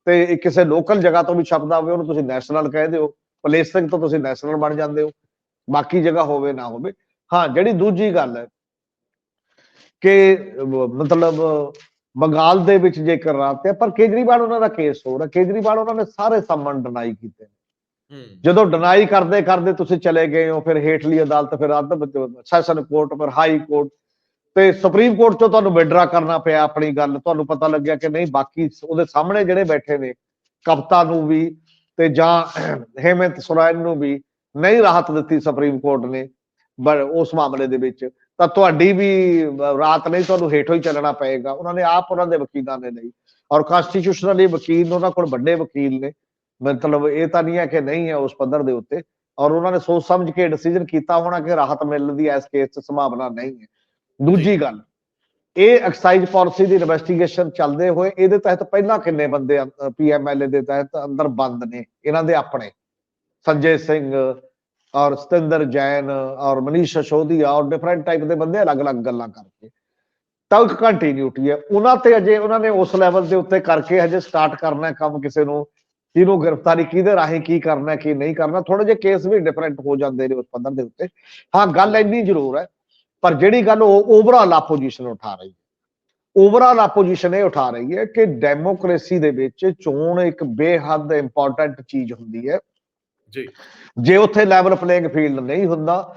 ਤੇ ਕਿਸੇ ਲੋਕਲ ਜਗ੍ਹਾ ਤੋਂ ਵੀ ਛਪਦਾ ਹੋਵੇ ਉਹਨੂੰ ਤੁਸੀਂ ਨੈਸ਼ਨਲ ਕਹਿ ਦਿਓ। ਪਲੇਸਿੰਗ ਤੋਂ ਤੁਸੀਂ ਨੈਸ਼ਨਲ ਬਣ ਜਾਂਦੇ ਹੋ। ਬਾਕੀ ਜਗ੍ਹਾ ਹੋਵੇ ਨਾ ਹੋਵੇ। ਹਾਂ ਜਿਹੜੀ ਦੂਜੀ ਗੱਲ ਹੈ ਕਿ ਅਹ, ਮਤਲਬ ਬੰਗਾਲ ਦੇ ਵਿੱਚ ਜੇਕਰ ਰਾਤ ਹੈ ਪਰ ਕੇਜਰੀਵਾਲ ਉਹਨਾਂ ਦਾ ਕੇਸ ਹੋ। ਰਿਹਾ ਕੇਜਰੀਵਾਲ ਉਹਨਾਂ ਨੇ ਸਾਰੇ ਸੰਮਨ ਡਿਨਾਈ ਕੀਤੇ ਜਦੋਂ ਡਿਨਾਈ ਕਰਦੇ ਕਰਦੇ ਤੁਸੀਂ ਚਲੇ ਗਏ ਹੋ, ਫਿਰ ਹੇਠਲੀ ਅਦਾਲਤ, ਫਿਰ ਅੱਧ ਸੈਸ਼ਨ ਕੋਰਟ, ਫਿਰ ਹਾਈ ਕੋਰਟ ਤੇ ਸੁਪਰੀਮ ਕੋਰਟ ਚੋਂ ਤੁਹਾਨੂੰ ਵਿਡਰਾ ਕਰਨਾ ਪਿਆ ਆਪਣੀ ਗੱਲ। ਤੁਹਾਨੂੰ ਪਤਾ ਲੱਗਿਆ ਕਿ ਨਹੀਂ, ਬਾਕੀ ਉਹਦੇ ਸਾਹਮਣੇ ਜਿਹੜੇ ਬੈਠੇ ਨੇ ਕਪਤਾ ਨੂੰ ਵੀ ਤੇ ਜਾਂ ਹੇਮੰਤ ਸੋਰੈਨ ਨੂੰ ਵੀ ਨਹੀਂ ਰਾਹਤ ਦਿੱਤੀ ਸੁਪਰੀਮ ਕੋਰਟ ਨੇ ਪਰ ਉਸ ਮਾਮਲੇ ਦੇ ਵਿੱਚ। ਤਾਂ ਤੁਹਾਡੀ ਵੀ ਰਾਤ ਨਹੀਂ ਤੁਹਾਨੂੰ ਹੇਠੋਂ ਹੀ ਚੱਲਣਾ ਪਏਗਾ। ਉਹਨਾਂ ਨੇ ਆਪ ਉਹਨਾਂ ਦੇ ਵਕੀਲਾਂ ਨੇ ਲਈ। ਔਰ ਕਨਸਟੀਟਿਊਸ਼ਨਲੀ ਵਕੀਲ ਉਹਨਾਂ ਕੋਲ ਵੱਡੇ ਵਕੀਲ ਨੇ। ਮਤਲਬ ਇਹ ਤਾਂ ਨਹੀਂ ਹੈ ਕਿ ਨਹੀਂ ਹੈ ਉਸ ਪੱਧਰ ਦੇ ਉੱਤੇ ਔਰ ਉਹਨਾਂ ਨੇ ਸੋਚ ਸਮਝ ਕੇ ਡਿਸੀਜਨ ਕੀਤਾ ਹੋਣਾ ਕਿ ਰਾਹਤ ਮਿਲਣ ਦੀ ਇਸ ਕੇਸ 'ਚ ਸੰਭਾਵਨਾ ਨਹੀਂ ਹੈ। ਦੂਜੀ ਗੱਲ ਇਹ ਐਕਸਾਈਜ਼ ਪਾਲਿਸੀ ਦੀ ਇਨਵੈਸਟੀਗੇਸ਼ਨ ਚੱਲਦੇ ਹੋਏ ਇਹਦੇ ਤਹਿਤ ਪਹਿਲਾਂ ਕਿੰਨੇ ਬੰਦੇ ਪੀਐਮਐਲਏ ਦੇ ਤਹਿਤ ਅੰਦਰ ਬੰਦ ਨੇ? ਇਹਨਾਂ ਦੇ ਆਪਣੇ। ਸੰਜੇ ਸਿੰਘ ਔਰ ਸਤਿੰਦਰ ਜੈਨ ਔਰ ਮਨੀਸ਼ ਸ਼ੋਧੀਆ ਔਰ ਡਿਫਰੈਂਟ ਟਾਈਪ ਦੇ ਬੰਦੇ ਅਲੱਗ-ਅਲੱਗ ਗੱਲਾਂ ਕਰਕੇ। ਤਾਂ ਇੱਕ ਕੰਟੀਨਿਊਟੀ ਹੈ। ਉਹਨਾਂ ਤੇ ਅਜੇ ਉਹਨਾਂ ਨੇ ਉਸ ਲੈਵਲ ਦੇ ਉੱਤੇ ਕਰਕੇ ਹਜੇ ਸਟਾਰਟ ਕਰਨਾ ਹੈ ਕੰਮ ਕਿਸੇ ਨੂੰ। ਜਿਹਨੂੰ ਗ੍ਰਿਫਤਾਰੀ ਕਿਹਦੇ ਰਾਹੀਂ ਕੀ ਕਰਨਾ ਕੀ ਨਹੀਂ ਕਰਨਾ ਥੋੜੇ ਜਿਹੇ ਕੇਸ ਵੀ ਡਿਫਰੈਂਟ ਹੋ ਜਾਂਦੇ ਨੇ ਉਸ ਪੱਧਰ ਦੇ ਉੱਤੇ। ਹਾਂ ਗੱਲ ਇੰਨੀ ਜ਼ਰੂਰ ਹੈ ਪਰ ਜਿਹੜੀ ਗੱਲ ਉਹ ਓਵਰਆਲ ਆਪੋਜੀਸ਼ਨ ਉਠਾ ਰਹੀ ਹੈ। ਓਵਰਆਲ ਆਪੋਜੀਸ਼ਨ ਇਹ ਉਠਾ ਰਹੀ ਹੈ ਕਿ ਡੈਮੋਕ੍ਰੇਸੀ ਦੇ ਵਿੱਚ ਚੋਣ ਇੱਕ ਬੇਹੱਦ ਇੰਪੋਰਟੈਂਟ ਚੀਜ਼ ਹੁੰਦੀ ਹੈ। ਜੀ। ਜੇ ਉੱਥੇ ਲੈਵਲ ਪਲੇਇੰਗ ਫੀਲਡ ਨਹੀਂ ਹੁੰਦਾ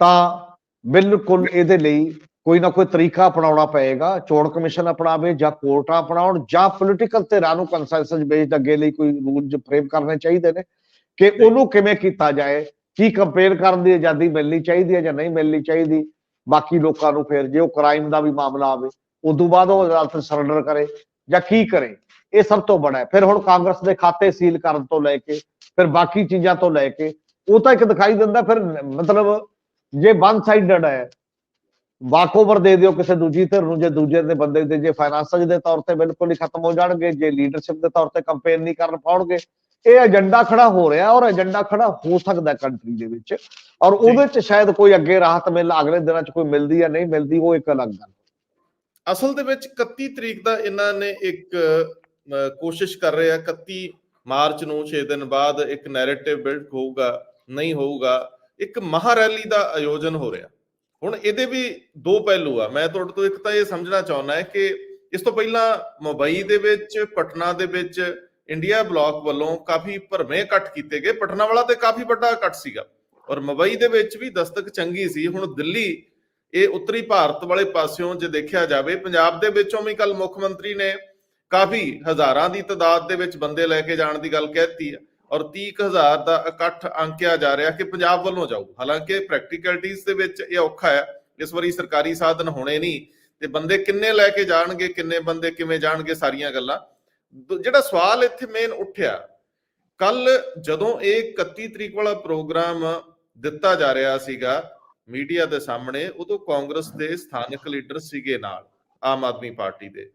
ਤਾਂ ਬਿਲਕੁਲ ਇਹਦੇ ਲਈ ਕੋਈ ਨਾ ਕੋਈ ਤਰੀਕਾ ਅਪਣਾਉਣਾ ਪਏਗਾ, ਚੋਣ ਕਮਿਸ਼ਨ ਅਪਣਾਵੇ ਜਾਂ ਕੋਰਟਾਂ ਅਪਣਾਉਣ ਜਾਂ ਪੋਲੀਟੀਕਲ ਧਿਰਾਂ ਨੂੰ ਕੰਸੈਂਸਸ ਬੇਸਡ ਅੱਗੇ ਲਈ ਕੋਈ ਰੂਲਸ ਫਰੇਮ ਕਰਨੇ ਚਾਹੀਦੇ ਨੇ ਕਿ ਉਹਨੂੰ ਕਿਵੇਂ ਕੀਤਾ ਜਾਏ, ਕੀ ਕੰਪੇਅਰ ਕਰਨ ਦੀ ਆਜ਼ਾਦੀ ਮਿਲਣੀ ਚਾਹੀਦੀ ਹੈ ਜਾਂ ਨਹੀਂ ਮਿਲਣੀ ਚਾਹੀਦੀ, ਬਾਕੀ ਲੋਕਾਂ ਨੂੰ ਫਿਰ ਜੇ ਉਹ ਕ੍ਰਾਈਮ ਦਾ ਵੀ ਮਾਮਲਾ ਆਵੇ, ਉਦੋਂ ਬਾਅਦ ਉਹ ਅਦਾਲਤ ਸਰੈਂਡਰ ਕਰੇ ਜਾਂ ਕੀ ਕਰੇ, ਇਹ ਸਭ ਤੋਂ ਬੜਾ ਹੈ। ਫਿਰ ਹੁਣ ਕਾਂਗਰਸ ਦੇ ਖਾਤੇ ਸੀਲ ਕਰਨ ਤੋਂ ਲੈ ਕੇ, ਫਿਰ ਬਾਕੀ ਚੀਜ਼ਾਂ ਤੋਂ ਲੈ ਕੇ, ਉਹ ਤਾਂ ਇੱਕ ਦਿਖਾਈ ਦਿੰਦਾ, ਫਿਰ ਮਤਲਬ ਜੇ ਵਨ ਸਾਈਡਡ ਹੈ ਵਾਕਓਵਰ ਦੇ ਦਿਓ ਕਿਸੇ ਦੂਜੀ ਧਿਰ ਨੂੰ ਜੇ ਦੂਜੇ ਦੇ ਬੰਦੇ ਦੇ ਜੇ ਫਾਈਨਾਂਸਰ ਦੇ ਤੌਰ ਤੇ ਬਿਲਕੁਲ ਹੀ ਖਤਮ ਹੋ ਜਾਣਗੇ ਜੇ ਲੀਡਰਸ਼ਿਪ ਦੇ ਤੌਰ ਤੇ ਕੰਪੇਨ ਨਹੀਂ ਕਰਨ ਪਾਉਣਗੇ ਇਹ ਏਜੰਡਾ ਖੜਾ ਹੋ ਰਿਹਾ ਔਰ ਏਜੰਡਾ ਖੜਾ ਹੋ ਸਕਦਾ ਕੰਟਰੀ ਦੇ ਵਿੱਚ ਔਰ ਉਹਦੇ ਚ ਸ਼ਾਇਦ ਕੋਈ ਅੱਗੇ ਰਾਹਤ ਮਿਲ ਅਗਲੇ ਦਿਨਾਂ ਚ ਕੋਈ ਮਿਲਦੀ ਜਾਂ ਨਹੀਂ ਮਿਲਦੀ ਉਹ ਇੱਕ ਅਲੱਗ ਗੱਲ। ਅਸਲ ਦੇ ਵਿੱਚ 31 ਤਰੀਕ ਦਾ ਇਹਨਾਂ ਨੇ ਇੱਕ ਕੋਸ਼ਿਸ਼ ਕਰ ਰਹੇ ਆ 31 ਮਾਰਚ ਨੂੰ 6 ਦਿਨ ਬਾਅਦ ਇੱਕ ਨੈਰੇਟਿਵ ਬਿਲਡ ਹੋਊਗਾ ਨਹੀਂ ਹੋਊਗਾ ਇੱਕ ਮਹਾ ਰੈਲੀ ਦਾ ਆਯੋਜਨ ਹੋ ਰਿਹਾ। ਹੁਣ ਇਹਦੇ ਵੀ ਦੋ ਪਹਿਲੂ ਆ। ਮੈਂ ਤੁਹਾਡੇ ਤੋਂ ਇੱਕ ਤਾਂ ਇਹ ਸਮਝਣਾ ਚਾਹੁੰਦਾ ਹੈ ਕਿ ਇਸ ਤੋਂ ਪਹਿਲਾਂ ਮੁੰਬਈ ਦੇ ਵਿੱਚ, ਪਟਨਾ ਦੇ ਵਿੱਚ, ਇੰਡੀਆ ਬਲਾਕ ਵੱਲੋਂ ਕਾਫੀ ਭਰਵੇਂ ਇਕੱਠ ਕੀਤੇ ਗਏ। ਪਟਨਾ ਵਾਲਾ ਤੇ ਕਾਫੀ ਵੱਡਾ ਇਕੱਠ ਸੀਗਾ। ਔਰ ਮੁੰਬਈ ਦੇ ਵਿੱਚ ਵੀ ਦਸਤਕ ਚੰਗੀ ਸੀ। ਹੁਣ ਦਿੱਲੀ, ਇਹ ਉੱਤਰੀ ਭਾਰਤ ਵਾਲੇ ਪਾਸਿਓਂ ਜੇ ਦੇਖਿਆ ਜਾਵੇ, ਪੰਜਾਬ ਦੇ ਵਿੱਚੋਂ ਵੀ ਕੱਲ ਮੁੱਖ ਮੰਤਰੀ ਨੇ ਕਾਫੀ ਹਜ਼ਾਰਾਂ ਦੀ ਤਾਦਾਦ ਦੇ ਵਿੱਚ ਬੰਦੇ ਲੈ ਕੇ ਜਾਣ ਦੀ ਗੱਲ ਕਹਿਤੀ ਹੈ ਔਰ 30000 ਦਾ ਇਕੱਠ ਅੰਕਿਆ ਜਾ ਰਿਹਾ ਕਿ ਪੰਜਾਬ ਵੱਲੋਂ ਜਾਊ। ਹਾਲਾਂਕਿ ਪ੍ਰੈਕਟੀਕਲਿਟੀਜ਼ ਦੇ ਵਿੱਚ ਇਹ ਔਖਾ ਹੈ। ਇਸ ਵਾਰੀ ਸਰਕਾਰੀ ਸਾਧਨ ਹੋਣੇ ਨਹੀਂ। ਤੇ ਬੰਦੇ ਕਿੰਨੇ ਲੈ ਕੇ ਜਾਣਗੇ, ਕਿੰਨੇ ਬੰਦੇ ਕਿਵੇਂ ਜਾਣਗੇ ਸਾਰੀਆਂ ਗੱਲਾਂ। ਜਿਹੜਾ ਸਵਾਲ ਇੱਥੇ ਮੇਨ ਉੱਠਿਆ, ਕੱਲ ਜਦੋਂ ਇਹ 31 ਤਰੀਕ ਵਾਲਾ ਪ੍ਰੋਗਰਾਮ ਦਿੱਤਾ ਜਾ ਰਿਹਾ ਸੀਗਾ ਮੀਡੀਆ ਦੇ ਸਾਹਮਣੇ, ਉਦੋਂ ਕਾਂਗਰਸ ਦੇ ਸਥਾਨਕ ਲੀਡਰ ਸੀਗੇ ਨਾਲ, ਆਮ ਆਦਮੀ ਪਾਰਟੀ ਦੇ।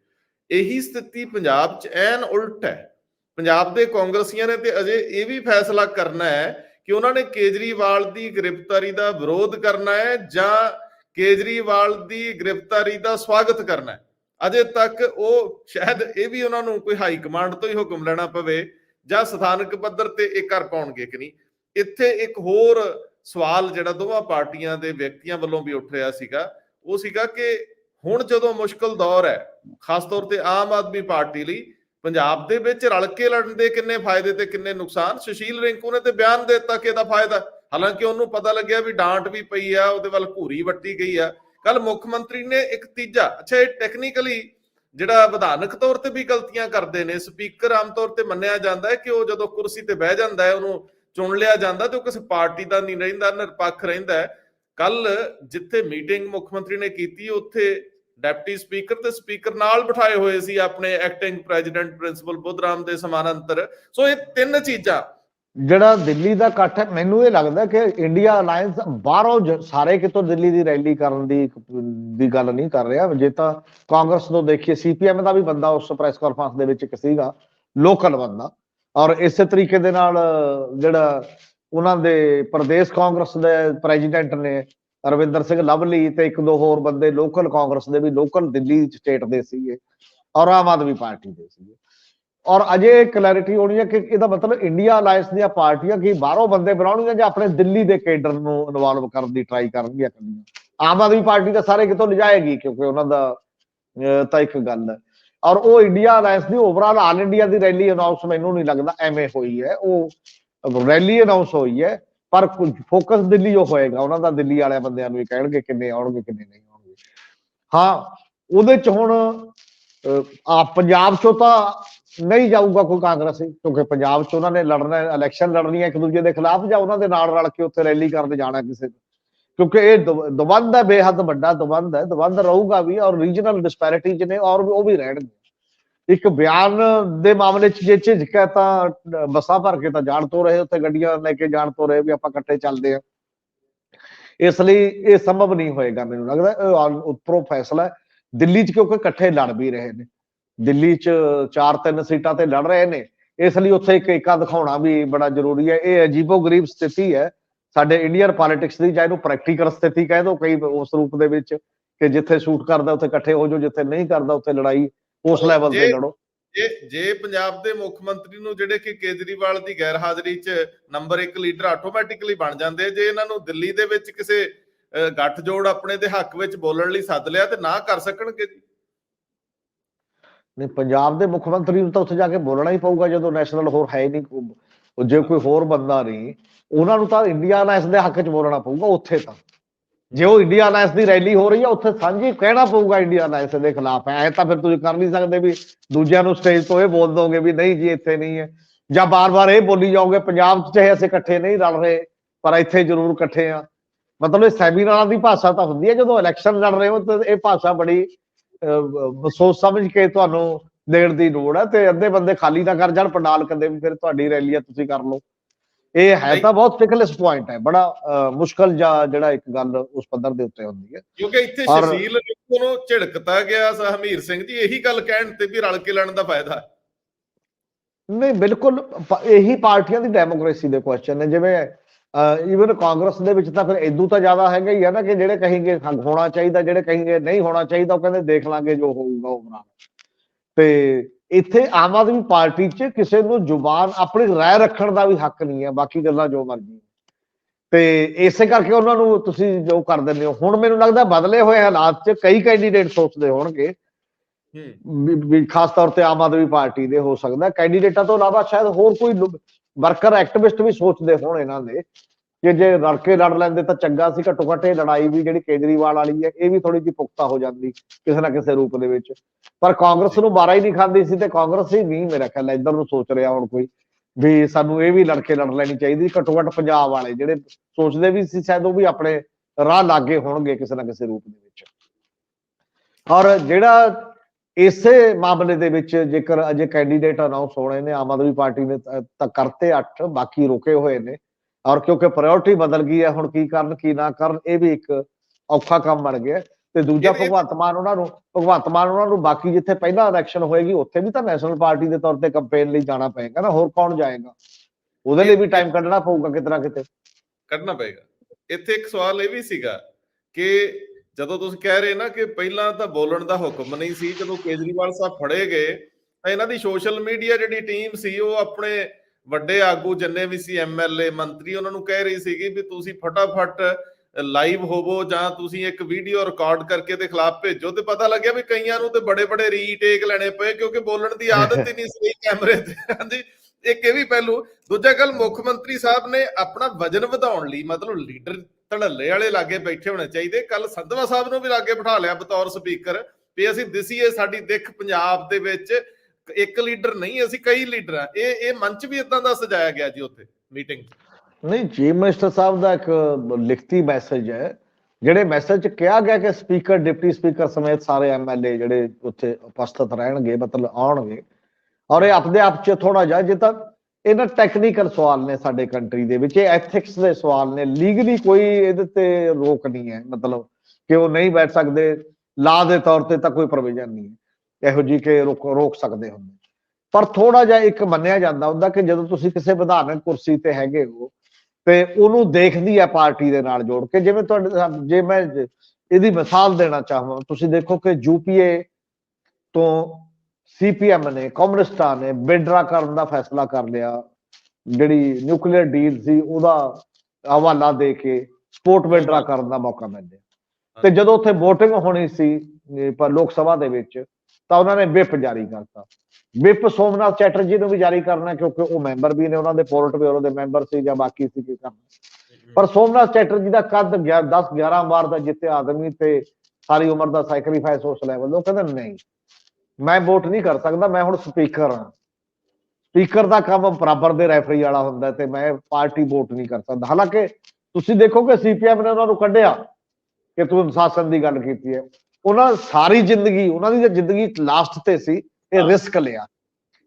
ਇਹੀ ਸਥਿਤੀ ਪੰਜਾਬ 'ਚ ਐਨ ਉਲਟ ਹੈ। ਪੰਜਾਬ ਦੇ ਕਾਂਗਰਸੀਆਂ ਨੇ ਤੇ ਅਜੇ ਇਹ ਵੀ ਫੈਸਲਾ ਕਰਨਾ ਹੈ ਕਿ ਉਹਨਾਂ ਨੇ ਕੇਜਰੀਵਾਲ ਦੀ ਗ੍ਰਿਫਤਾਰੀ ਦਾ ਵਿਰੋਧ ਕਰਨਾ ਹੈ ਜਾਂ ਕੇਜਰੀਵਾਲ ਦੀ ਗ੍ਰਿਫਤਾਰੀ ਦਾ ਸਵਾਗਤ ਕਰਨਾ ਹੈ। ਅਜੇ ਤੱਕ ਉਹ ਸ਼ਾਇਦ ਇਹ ਵੀ ਉਹਨਾਂ ਨੂੰ ਕੋਈ ਹਾਈ ਕਮਾਂਡ ਤੋਂ ਹੀ ਹੁਕਮ ਲੈਣਾ ਪਵੇ ਜਾਂ ਸਥਾਨਕ ਪੱਧਰ ਤੇ ਇਹ ਕਰ ਪਾਉਣਗੇ ਕਿ ਨਹੀਂ। ਇੱਥੇ ਇੱਕ ਹੋਰ ਸਵਾਲ ਜਿਹੜਾ ਦੋਵਾਂ ਪਾਰਟੀਆਂ ਦੇ ਵਿਅਕਤੀਆਂ ਵੱਲੋਂ ਵੀ ਉੱਠ ਰਿਹਾ ਸੀਗਾ, ਉਹ ਸੀਗਾ ਕਿ ਹੁਣ ਜਦੋਂ ਮੁਸ਼ਕਲ ਦੌਰ ਹੈ, ਖਾਸ ਤੌਰ ਤੇ ਆਮ ਆਦਮੀ ਪਾਰਟੀ ਲਈ ਪੰਜਾਬ ਦੇ ਵਿੱਚ ਰਲ ਕੇ ਲੜਨ ਦੇ ਕਿੰਨੇ ਫਾਇਦੇ ਤੇ ਕਿੰਨੇ ਨੁਕਸਾਨ? ਸੁਸ਼ੀਲ ਰਿੰਕੂ ਨੇ ਤੇ ਬਿਆਨ ਦੇ ਦਿੱਤਾ ਕਿ ਇਹਦਾ ਫਾਇਦਾ ਹਾਲਾਂਕਿ ਉਹਨੂੰ ਪਤਾ ਲੱਗਿਆ ਵੀ ਡਾਂਟ ਵੀ ਪਈ ਆ, ਉਹਦੇ ਵੱਲ ਘੂਰੀ ਵੱਟੀ ਗਈ ਆ। ਕੱਲ ਮੁੱਖ ਮੰਤਰੀ ਨੇ ਇੱਕ ਤੀਜਾ, ਅੱਛਾ, ਇਹ ਟੈਕਨੀਕਲੀ ਜਿਹੜਾ ਵਿਧਾਨਕ ਤੌਰ ਤੇ ਵੀ ਗਲਤੀਆਂ ਕਰਦੇ ਨੇ, ਸਪੀਕਰ ਆਮ ਤੌਰ ਤੇ ਮੰਨਿਆ ਜਾਂਦਾ ਹੈ ਕਿ ਉਹ ਜਦੋਂ ਕੁਰਸੀ ਤੇ ਬਹਿ ਜਾਂਦਾ ਹੈ, ਉਹਨੂੰ ਚੁਣ ਲਿਆ ਜਾਂਦਾ ਤੇ ਉਹ ਕਿਸੇ ਪਾਰਟੀ ਦਾ ਨਹੀਂ ਰਹਿੰਦਾ, ਨਿਰਪੱਖ ਰਹਿੰਦਾ ਹੈ। ਕੱਲ ਜਿੱਥੇ ਮੀਟਿੰਗ ਮੁੱਖ ਮੰਤਰੀ ਨੇ ਕੀਤੀ, ਉੱਥੇ ਡਿਪਟੀ ਸਪੀਕਰ ਤੇ ਸਪੀਕਰ ਨਾਲ ਬਿਠਾਏ ਹੋਏ ਸੀ ਆਪਣੇ ਐਕਟਿੰਗ ਪ੍ਰੈਜ਼ੀਡੈਂਟ ਪ੍ਰਿੰਸੀਪਲ ਬੁੱਧਰਾਮ ਦੇ ਸਮਾਨਾਂਤਰ। ਸੋ ਇਹ ਤਿੰਨ ਚੀਜ਼ਾਂ। ਜਿਹੜਾ ਦਿੱਲੀ ਦਾ ਇਕੱਠ ਹੈ, ਮੈਨੂੰ ਇਹ ਲੱਗਦਾ ਕਿ ਇੰਡੀਆ ਅਲਾਈਅੰਸ ਬਾਹਰੋਂ ਸਾਰੇ ਕਿਤੋਂ ਦਿੱਲੀ ਦੀ ਰੈਲੀ ਕਰਨ ਦੀ ਦੀ ਗੱਲ ਨਹੀਂ ਕਰ ਰਿਹਾ। ਜੇ ਤਾਂ ਕਾਂਗਰਸ ਤੋਂ ਦੇਖੀਏ ਸੀਪੀਐਮ ਦਾ ਵੀ ਬੰਦਾ ਉਸ ਪ੍ਰੈਸ ਕਾਨਫਰੰਸ ਦੇ ਵਿੱਚ ਇੱਕ ਸੀਗਾ, ਲੋਕਲ ਬੰਦਾ। ਔਰ ਇਸੇ ਤਰੀਕੇ ਦੇ ਨਾਲ ਜਿਹੜਾ ਉਹਨਾਂ ਦੇ ਪ੍ਰਦੇਸ਼ ਕਾਂਗਰਸ ਦੇ ਪ੍ਰੈਜ਼ੀਡੈਂਟ ਨੇ ਰਵਿੰਦਰ ਸਿੰਘ ਲਵਲੀ ਤੇ ਇੱਕ ਦੋ ਹੋਰ ਬੰਦੇ ਲੋਕਲ ਕਾਂਗਰਸ ਦੇ ਵੀ ਲੋਕਲ ਦਿੱਲੀ ਸਟੇਟ ਦੇ ਸੀਗੇ ਔਰ ਆਮ ਆਦਮੀ ਪਾਰਟੀ ਦੇ ਸੀਗੇ। ਔਰ ਅਜੇ ਕਲੈਰਿਟੀ ਹੋਣੀ ਹੈ ਕਿ ਇਹਦਾ ਮਤਲਬ ਇੰਡੀਆ ਅਲਾਈਅੰਸ ਦੀਆਂ ਪਾਰਟੀਆਂ ਕੀ ਬਾਹਰੋਂ ਬੰਦੇ ਬਣਾਉਣਗੀਆਂ ਜਾਂ ਆਪਣੇ ਦਿੱਲੀ ਦੇ ਕੇਡਰ ਨੂੰ ਇਨਵੋਲਵ ਕਰਨ ਦੀ ਟਰਾਈ ਕਰਨਗੀਆਂ ਕੱਲੀਆਂ ਆਮ ਆਦਮੀ ਪਾਰਟੀ ਤਾਂ ਸਾਰੇ ਕਿਤੋਂ ਲਿਜਾਏਗੀ ਕਿਉਂਕਿ ਉਹਨਾਂ ਦਾ ਤਾਂ ਇੱਕ ਗੱਲ ਹੈ। ਔਰ ਉਹ ਇੰਡੀਆ ਅਲਾਈਅੰਸ ਦੀ ਓਵਰਆਲ ਆਲ ਇੰਡੀਆ ਦੀ ਰੈਲੀ ਅਨਾਉਂਸ ਮੈਨੂੰ ਨਹੀਂ ਲੱਗਦਾ ਐਵੇਂ ਹੋਈ ਹੈ। ਉਹ ਰੈਲੀ ਅਨਾਉਂਸ ਹੋਈ ਹੈ। ਪਰ ਫੋਕਸ ਦਿੱਲੀ ਉਹ ਹੋਏਗਾ, ਉਹਨਾਂ ਦਾ ਦਿੱਲੀ ਵਾਲਿਆਂ ਬੰਦਿਆਂ ਨੂੰ ਹੀ ਕਹਿਣਗੇ ਕਿੰਨੇ ਆਉਣਗੇ, ਕਿੰਨੇ ਨਹੀਂ ਆਉਣਗੇ ਹਾਂ, ਉਹਦੇ ਚ ਹੁਣ ਆ ਪੰਜਾਬ ਚੋਂ ਤਾਂ ਨਹੀਂ ਜਾਊਗਾ ਕੋਈ ਕਾਂਗਰਸੀ ਕਿਉਂਕਿ ਪੰਜਾਬ 'ਚ ਉਹਨਾਂ ਨੇ ਲੜਨਾ ਇਲੈਕਸ਼ਨ ਲੜਨੀ ਹੈ ਇੱਕ ਦੂਜੇ ਦੇ ਖਿਲਾਫ ਜਾਂ ਉਹਨਾਂ ਦੇ ਨਾਲ ਰਲ ਕੇ ਉੱਥੇ ਰੈਲੀ ਕਰਨ ਜਾਣਾ ਕਿਸੇ ਨੇ। ਕਿਉਂਕਿ ਇਹ ਦਵ- ਦਵੰਦ ਹੈ, ਬੇਹੱਦ ਵੱਡਾ ਦਵੰਦ ਹੈ, ਦਵੰਦ ਰਹੂਗਾ ਵੀ ਔਰ ਰੀਜਨਲ ਡਿਸਪੈਰਿਟੀਜ਼ ਨੇ ਔਰ ਵੀ ਉਹ ਵੀ ਰਹਿਣਗੇ ਇੱਕ ਬਿਆਨ ਦੇ ਮਾਮਲੇ 'ਚ ਜੇ ਝਿਜਕ ਹੈ ਤਾਂ ਬੱਸਾਂ ਭਰ ਕੇ ਤਾਂ ਜਾਣ ਤੋਂ ਰਹੇ, ਉੱਥੇ ਗੱਡੀਆਂ ਲੈ ਕੇ ਜਾਣ ਤੋਂ ਰਹੇ, ਵੀ ਆਪਾਂ ਇਕੱਠੇ ਚੱਲਦੇ ਆ ਇਸ ਲਈ ਇਹ ਸੰਭਵ ਨਹੀਂ ਹੋਏਗਾ ਮੈਨੂੰ ਲੱਗਦਾ ਉੱਪਰੋਂ ਫੈਸਲਾ ਦਿੱਲੀ 'ਚ ਕਿਉਂਕਿ ਇਕੱਠੇ ਲੜ ਵੀ ਰਹੇ ਨੇ। ਦਿੱਲੀ 'ਚ ਚਾਰ ਤਿੰਨ ਸੀਟਾਂ ਤੇ ਲੜ ਰਹੇ ਨੇ। ਇਸ ਲਈ ਉੱਥੇ ਇੱਕ ਏਕਾ ਦਿਖਾਉਣਾ ਵੀ ਬੜਾ ਜ਼ਰੂਰੀ ਹੈ। ਇਹ ਅਜੀਬੋ-ਗਰੀਬ ਸਥਿਤੀ ਹੈ। ਸਾਡੇ ਇੰਡੀਅਨ ਪੋਲਿਟਿਕਸ ਦੀ, ਜਾਂ ਇਹਨੂੰ ਪ੍ਰੈਕਟੀਕਲ ਸਥਿਤੀ ਕਹਿ ਦੋ, ਕਈ ਉਸ ਰੂਪ ਦੇ ਵਿੱਚ ਕਿ ਜਿੱਥੇ ਸ਼ੂਟ ਕਰਦਾ, ਉੱਥੇ ਇਕੱਠੇ ਹੋ ਜਾਓ, ਜਿੱਥੇ ਨਹੀਂ ਕਰਦਾ, ਉੱਥੇ ਲੜਾਈ ਉਸ ਲੈਵਲ ਤੇ ਲੜੋ। ਜੇ ਜੇ ਪੰਜਾਬ ਦੇ ਮੁੱਖ ਮੰਤਰੀ ਨੂੰ ਜਿਹੜੇ ਕਿ ਕੇਜਰੀਵਾਲ ਦੀ ਗੈਰ ਹਾਜ਼ਰੀ 'ਚ ਨੰਬਰ 1 ਲੀਡਰ ਆਟੋਮੈਟਿਕਲੀ ਬਣ ਜਾਂਦੇ ਜੇ ਇਹਨਾਂ ਨੂੰ ਦਿੱਲੀ ਦੇ ਵਿੱਚ ਕਿਸੇ ਗੱਠਜੋੜ ਆਪਣੇ ਦੇ ਹੱਕ ਵਿੱਚ ਬੋਲਣ ਲਈ ਸੱਦ ਲਿਆ ਤੇ ਨਾ ਕਰ ਸਕਣਗੇ ਜੀ। ਨਹੀਂ ਪੰਜਾਬ ਦੇ ਮੁੱਖ ਮੰਤਰੀ ਨੂੰ ਤਾਂ ਉੱਥੇ ਜਾ ਕੇ ਬੋਲਣਾ ਹੀ ਪਊਗਾ ਜਦੋਂ ਨੈਸ਼ਨਲ ਹੋਰ ਹੈ ਨਹੀਂ ਜੇ ਕੋਈ ਹੋਰ ਬੰਦਾ ਨਹੀਂ ਉਹਨਾਂ ਨੂੰ ਤਾਂ ਇੰਡੀਆ ਅਲਾਈਅੰਸ ਦੇ ਹੱਕ 'ਚ ਬੋਲਣਾ ਪਊਗਾ ਉੱਥੇ ਤਾਂ। ਜੇ ਉਹ ਇੰਡੀਆ ਅਲਾਈਅੰਸ ਦੀ ਰੈਲੀ ਹੋ ਰਹੀ ਹੈ ਉੱਥੇ ਸਾਂਝੀ ਕਹਿਣਾ ਪਊਗਾ ਇੰਡੀਆ ਅਲਾਈਅੰਸ ਦੇ ਖਿਲਾਫ। ਹੈ ਐ ਤਾਂ ਫਿਰ ਤੁਸੀਂ ਕਰ ਨਹੀਂ ਸਕਦੇ ਵੀ ਦੂਜਿਆਂ ਨੂੰ ਸਟੇਜ ਤੋਂ ਇਹ ਬੋਲ ਦੋਗੇ ਵੀ ਨਹੀਂ ਜੀ, ਇੱਥੇ ਨਹੀਂ ਹੈ। ਜਾਂ ਬਾਰ-ਬਾਰ ਇਹ ਬੋਲੀ ਜਾਓਗੇ, ਪੰਜਾਬ 'ਚ ਚਾਹੇ ਅਸੀਂ ਇਕੱਠੇ ਨਹੀਂ ਰਲ ਰਹੇ, ਪਰ ਇੱਥੇ ਜ਼ਰੂਰ ਇਕੱਠੇ ਆ ਮਤਲਬ ਇਹ ਸੈਮੀਨਾਰਾਂ ਦੀ ਭਾਸ਼ਾ ਤਾਂ ਹੁੰਦੀ ਹੈ, ਜਦੋਂ ਇਲੈਕਸ਼ਨ ਲੜ ਰਹੇ ਹੋ, ਤਾਂ ਇਹ ਭਾਸ਼ਾ ਬੜੀ ਸੋਚ ਸਮਝ ਕੇ ਤੁਹਾਨੂੰ ਦੇਣ ਦੀ ਲੋੜ ਹੈ। ਤੇ ਅੱਧੇ ਬੰਦੇ ਖਾਲੀ ਨਾ ਕਰ ਜਾਣ, ਪੰਡਾਲ ਕਦੇ ਵੀ ਫਿਰ ਤੁਹਾਡੀ ਰੈਲੀ ਆ ਤੁਸੀਂ ਕਰ ਲਓ। ਇਹ ਹੈ। ਤਾਂ ਬਹੁਤ ਫਿਕਲੈਸ ਪੁਆਇੰਟ ਹੈ ਬੜਾ ਮੁਸ਼ਕਲ ਜਾਂ ਜਿਹੜਾ ਇੱਕ ਗੱਲ ਉਸ ਪੱਧਰ ਦੇ ਉੱਤੇ ਹੁੰਦੀ ਹੈ ਕਿਉਂਕਿ ਇੱਥੇ ਸ਼ਸ਼ੀਲ ਨੂੰ ਝਿੜਕਤਾ ਗਿਆ ਹਮੀਰ ਸਿੰਘ ਜੀ ਇਹੀ ਗੱਲ ਕਹਿਣ ਤੇ ਵੀ ਰਲ ਕੇ ਲੜਨ ਦਾ ਫਾਇਦਾ ਹੈ। ਨਹੀਂ ਬਿਲਕੁਲ ਇਹੀ ਪਾਰਟੀਆਂ ਦੀ ਡੈਮੋਕ੍ਰੇਸੀ ਦੇ ਕੁਐਸਚਨ ਨੇ ਜਿਵੇਂ ਈਵਨ ਕਾਂਗਰਸ ਦੇ ਵਿੱਚ ਤਾਂ ਫਿਰ ਇਦੋਂ ਤਾਂ ਜ਼ਿਆਦਾ ਹੈਗਾ ਹੀ ਆ ਨਾ ਕਿ ਜਿਹੜੇ ਕਹੀਂਗੇ ਹਾਂ, ਹੋਣਾ ਚਾਹੀਦਾ ਜਿਹੜੇ ਕਹੀਂਗੇ ਨਹੀਂ ਹੋਣਾ ਚਾਹੀਦਾ ਉਹ ਕਹਿੰਦੇ ਦੇਖ ਲਾਂਗੇ ਜੋ ਹੋਊਗਾ ਉਹ ਬਣਾ ਤੇ ਇੱਥੇ ਆਮ ਆਦਮੀ ਪਾਰਟੀ 'ਚ ਕਿਸੇ ਨੂੰ ਜ਼ੁਬਾਨ ਆਪਣੀ ਰਾਏ ਰੱਖਣ ਦਾ ਵੀ ਹੱਕ ਨਹੀਂ ਹੈ ਬਾਕੀ ਗੱਲਾਂ ਜੋ ਮਰਜ਼ੀ ਤੇ ਇਸੇ ਕਰਕੇ ਉਹਨਾਂ ਨੂੰ ਤੁਸੀਂ ਜੋ ਕਰ ਦਿੰਦੇ ਹੋ ਹੁਣ ਮੈਨੂੰ ਲੱਗਦਾ ਬਦਲੇ ਹੋਏ ਹਾਲਾਤ 'ਚ ਕਈ ਕੈਂਡੀਡੇਟ ਸੋਚਦੇ ਹੋਣਗੇ। ਵੀ ਖਾਸ ਤੌਰ ਤੇ ਆਮ ਆਦਮੀ ਪਾਰਟੀ ਦੇ ਹੋ ਸਕਦਾ। ਕੈਂਡੀਡੇਟਾਂ ਤੋਂ ਇਲਾਵਾ ਸ਼ਾਇਦ ਹੋਰ ਕੋਈ ਵਰਕਰ ਐਕਟਿਵਿਸਟ ਵੀ ਸੋਚਦੇ ਹੋਣ ਇਹਨਾਂ ਦੇ। ਕਿ ਜੇ ਰਲ ਕੇ ਲੜ ਲੈਂਦੇ ਤਾਂ ਚੰਗਾ ਸੀ, ਘੱਟੋ ਘੱਟ ਇਹ ਲੜਾਈ ਵੀ ਜਿਹੜੀ ਕੇਜਰੀਵਾਲ ਵਾਲੀ ਹੈ, ਇਹ ਵੀ ਥੋੜੀ ਜਿਹੀ ਪੁਖਤਾ ਹੋ ਜਾਂਦੀ ਕਿਸੇ ਨਾ ਕਿਸੇ ਰੂਪ ਦੇ ਵਿੱਚ। ਪਰ ਕਾਂਗਰਸ ਨੂੰ ਬਾਰਾ ਹੀ ਨਹੀਂ ਖਾਂਦੀ ਸੀ ਤੇ ਕਾਂਗਰਸ ਹੀ ਨਹੀਂ ਮੇਰਾ ਖਿਆਲ ਹੈ ਇੱਧਰ ਨੂੰ ਸੋਚ ਰਿਹਾ ਹੁਣ ਕੋਈ ਵੀ ਸਾਨੂੰ ਇਹ ਵੀ ਲੜ ਕੇ ਲੜ ਲੈਣੀ ਚਾਹੀਦੀ, ਘੱਟੋ ਘੱਟ ਪੰਜਾਬ ਵਾਲੇ ਜਿਹੜੇ ਸੋਚਦੇ ਵੀ ਸੀ ਸ਼ਾਇਦ ਉਹ ਵੀ ਆਪਣੇ ਰਾਹ ਲਾਗੇ ਹੋਣਗੇ ਕਿਸੇ ਨਾ ਕਿਸੇ ਰੂਪ ਦੇ ਵਿੱਚ। ਔਰ ਜਿਹੜਾ ਇਸੇ ਮਾਮਲੇ ਦੇ ਵਿੱਚ ਜੇਕਰ ਅਜੇ ਕੈਂਡੀਡੇਟ ਅਨਾਉਂਸ ਹੋਣੇ ਨੇ, ਆਮ ਆਦਮੀ ਪਾਰਟੀ ਨੇ ਤਾਂ- ਤਾਂ ਕਰਤੇ 8 ਬਾਕੀ ਰੁਕੇ ਹੋਏ ਨੇ। ਔਰ ਕਿਉਂਕਿ ਪ੍ਰਾਇੋਰਟੀ ਬਦਲ ਗਈ ਹੈ ਹੁਣ ਕੀ ਕਰਨ ਕੀ ਨਾ ਕਰਨ ਇਹ ਵੀ ਇੱਕ ਔਖਾ ਕੰਮ ਬਣ ਗਿਆ। ਤੇ ਦੂਜਾ ਭਗਵੰਤ ਮਾਨ ਉਹਨਾਂ ਨੂੰ ਭਗਵੰਤ ਮਾਨ ਉਹਨਾਂ ਨੂੰ ਬਾਕੀ ਜਿੱਥੇ ਪਹਿਲਾਂ ਇਲੈਕਸ਼ਨ ਹੋਏਗੀ ਉੱਥੇ ਵੀ ਤਾਂ ਨੈਸ਼ਨਲ ਪਾਰਟੀ ਦੇ ਤੌਰ ਤੇ ਕੰਪੇਨ ਲਈ ਜਾਣਾ ਪਏਗਾ ਨਾ ਹੋਰ ਕੌਣ ਜਾਏਗਾ? ਉਹਦੇ ਲਈ ਵੀ ਟਾਈਮ ਕੱਢਣਾ ਪਊਗਾ ਕਿਤੇ ਨਾ ਕਿਤੇ। ਕੱਢਣਾ ਪਏਗਾ। ਇੱਥੇ ਇੱਕ ਸਵਾਲ ਇਹ ਵੀ ਸੀਗਾ ਕਿ ਜਦੋਂ ਤੁਸੀਂ ਕਹਿ ਰਹੇ ਨਾ ਕਿ ਪਹਿਲਾਂ ਤਾਂ ਬੋਲਣ ਦਾ ਹੁਕਮ ਨਹੀਂ ਸੀ ਜਦੋਂ ਕੇਜਰੀਵਾਲ ਸਾਹਿਬ ਫੜੇ ਗਏ ਤਾਂ ਇਹਨਾਂ ਦੀ ਸੋਸ਼ਲ ਮੀਡੀਆ ਜਿਹੜੀ ਟੀਮ ਸੀ ਉਹ ਆਪਣੇ ਵੱਡੇ ਆਗੂ ਜਿੰਨੇ ਵੀ ਸੀ ਐਮਐਲਏ ਮੰਤਰੀ, ਉਹਨਾਂ ਨੂੰ ਕਹਿ ਰਹੀ ਸੀਗੀ ਵੀ ਤੁਸੀਂ ਫਟਾਫਟ ਲਾਈਵ ਹੋਵੋ ਜਾਂ ਤੁਸੀਂ ਇੱਕ ਵੀਡੀਓ ਰਿਕਾਰਡ ਕਰਕੇ ਦੇ ਖਿਲਾਫ ਭੇਜੋ ਤੇ ਪਤਾ ਲੱਗਿਆ ਵੀ ਕਈਆਂ ਨੂੰ ਤੇ ਬੜੇ ਬੜੇ ਰੀਟੇਕ ਲੈਣੇ ਪਏ ਕਿਉਂਕਿ ਬੋਲਣ ਦੀ ਆਦਤ ਹੀ ਨਹੀਂ ਸੀ ਕੈਮਰੇ ਤੇ। ਹਾਂਜੀ, ਇੱਕ ਇਹ ਵੀ ਪਹਿਲੂ। ਦੂਜਾ ਗੱਲ, ਮੁੱਖ ਮੰਤਰੀ ਸਾਹਿਬ ਨੇ ਆਪਣਾ ਵਜਨ ਵਧਾਉਣ ਲਈ ਮਤਲਬ ਲੀਡਰ ਧੜੱਲੇ ਵਾਲੇ ਲਾਗੇ ਬੈਠੇ ਹੋਣੇ ਚਾਹੀਦੇ। ਕੱਲ ਸੰਧਵਾ ਸਾਹਿਬ ਨੂੰ ਵੀ ਲਾਗੇ ਬਿਠਾ ਲਿਆ ਬਤੌਰ ਸਪੀਕਰ ਵੀ ਅਸੀਂ ਦਿਸੀਏ ਸਾਡੀ ਦਿੱਖ ਪੰਜਾਬ ਦੇ ਵਿੱਚ। ਇੱਕ ਲੀਡਰ ਨਹੀਂ, ਅਸੀਂ ਕਈ ਲੀਡਰ ਆ ਇਹ ਇਹ ਮੰਚ ਵੀ ਇਦਾਂ ਦਾ ਸਜਾਇਆ ਗਿਆ ਜੀ ਉੱਥੇ, ਮੀਟਿੰਗ ਨਹੀਂ, ਚੀਫ ਮਿਨਿਸਟਰ ਸਾਹਿਬ ਦਾ ਇੱਕ ਲਿਖਤੀ ਮੈਸੇਜ ਹੈ, ਜਿਹੜੇ ਮੈਸੇਜ ਚ ਕਿਹਾ ਗਿਆ ਕਿ ਸਪੀਕਰ, ਡਿਪਟੀ ਸਪੀਕਰ ਸਮੇਤ ਸਾਰੇ ਐਮਐਲਏ ਜਿਹੜੇ ਉੱਥੇ ਉਪਸਥਿਤ ਰਹਿਣਗੇ, ਮਤਲਬ ਆਉਣਗੇ। ਔਰ ਇਹ ਆਪਣੇ ਆਪ ਚ ਥੋੜਾ ਜਿਹਾ, ਜੇ ਤਾਂ ਇਹਨਾਂ ਟੈਕਨੀਕਲ ਸਵਾਲ ਨੇ ਸਾਡੇ ਕੰਟਰੀ ਦੇ ਵਿੱਚ, ਇਹ ਐਥਿਕਸ ਦੇ ਸਵਾਲ ਨੇ। ਲੀਗਲੀ ਕੋਈ ਇਹਦੇ ਤੇ ਰੋਕ ਨਹੀਂ ਹੈ, ਮਤਲਬ ਕਿ ਉਹ ਨਹੀਂ ਬੈਠ ਸਕਦੇ। ਲਾ ਦੇ ਤੌਰ ਤੇ ਤਾਂ ਕੋਈ ਪ੍ਰੋਵੀਜ਼ਨ ਨਹੀਂ ਹੈ। ਇਹੋ ਜੀ ਕਿ ਰੋਕ ਰੋਕ ਸਕਦੇ ਹੁੰਦੇ। ਪਰ ਥੋੜਾ ਜਿਹਾ ਇੱਕ ਮੰਨਿਆ ਜਾਂਦਾ ਹੁੰਦਾ ਕਿ ਜਦੋਂ ਤੁਸੀਂ ਕਿਸੇ ਵਿਧਾਨਕ ਕੁਰਸੀ ਤੇ ਹੈਗੇ ਹੋ, ਤੇ ਉਹਨੂੰ ਦੇਖਦੀ ਹੈ ਪਾਰਟੀ ਦੇ ਨਾਲ ਜੋੜ ਕੇ। ਜਿਵੇਂ ਤੁਹਾਡੇ ਜੇ ਮੈਂ ਇਹਦੀ ਮਿਸਾਲ ਦੇਣਾ ਚਾਹਾਂ, ਤੁਸੀਂ ਦੇਖੋ ਕਿ ਯੂਪੀਏ ਤੋਂ ਸੀਪੀਐਮ ਨੇ, ਕਮਿਊਨਿਸਟਾਂ ਨੇ ਵਿਡਰਾ ਕਰਨ ਦਾ ਫੈਸਲਾ ਕਰ ਲਿਆ। ਜਿਹੜੀ ਨਿਊਕਲੀਅਰ ਡੀਲ ਸੀ, ਉਹਦਾ ਹਵਾਲਾ ਦੇ ਕੇ ਸਪੋਰਟ ਵਿਡਰਾ ਕਰਨ ਦਾ ਮੌਕਾ ਮਿਲ ਗਿਆ। ਤੇ ਜਦੋਂ ਉੱਥੇ VOTING ਹੋਣੀ ਸੀ ਪਰ ਲੋਕ ਸਭਾ ਦੇ ਵਿੱਚ ਤਾਂ ਉਹਨਾਂ ਨੇ ਵਿਪ ਜਾਰੀ ਕਰਤਾ। ਵਿਪ ਸੋਮਨਾਥ ਚੈਟਰਜੀ ਨੂੰ ਵੀ ਜਾਰੀ ਕਰਨਾ ਕਿਉਂਕਿ ਉਹ ਮੈਂਬਰ ਵੀ ਨੇ, ਉਹਨਾਂ ਦੇ ਪੋਲਿਟ ਬਿਊਰੋ ਦੇ ਮੈਂਬਰ ਸੀ ਜਾਂ ਬਾਕੀ ਸੀ ਕੀ ਕਰਨਾ ਪਰ ਸੋਮਨਾਥ ਚੈਟਰਜੀ ਦਾ ਕੱਦ 10 11 ਵਾਰ ਦਾ ਜਿੱਤੇ ਆਦਮੀ ਤੇ ਸਾਰੀ ਉਮਰ ਦਾ ਸੈਕਰੀਫਾਈਸ ਉਸ ਲੈਵਲ ਉਹ ਕਹਿੰਦਾ, ਨਹੀਂ, ਮੈਂ ਵੋਟ ਨਹੀਂ ਕਰ ਸਕਦਾ, ਮੈਂ ਹੁਣ ਸਪੀਕਰ ਹਾਂ। ਸਪੀਕਰ ਦਾ ਕੰਮ ਬਰਾਬਰ ਦੇ ਰੈਫਰੀ ਵਾਲਾ ਹੁੰਦਾ ਤੇ ਮੈਂ ਪਾਰਟੀ ਵੋਟ ਨਹੀਂ ਕਰ ਸਕਦਾ। ਹਾਲਾਂਕਿ ਤੁਸੀਂ ਦੇਖੋ ਕਿ ਸੀਪੀਐਮ ਨੇ ਉਹਨਾਂ ਨੂੰ ਕੱਢਿਆ ਕਿ ਤੂੰ ਅਨੁਸ਼ਾਸਨ ਦੀ ਗੱਲ ਕੀਤੀ ਹੈ। ਉਹਨਾਂ ਸਾਰੀ ਜ਼ਿੰਦਗੀ ਉਹਨਾਂ ਦੀ ਜ਼ਿੰਦਗੀ ਲਾਸਟ ਤੇ ਸੀ ਇਹ ਰਿਸਕ ਲਿਆ।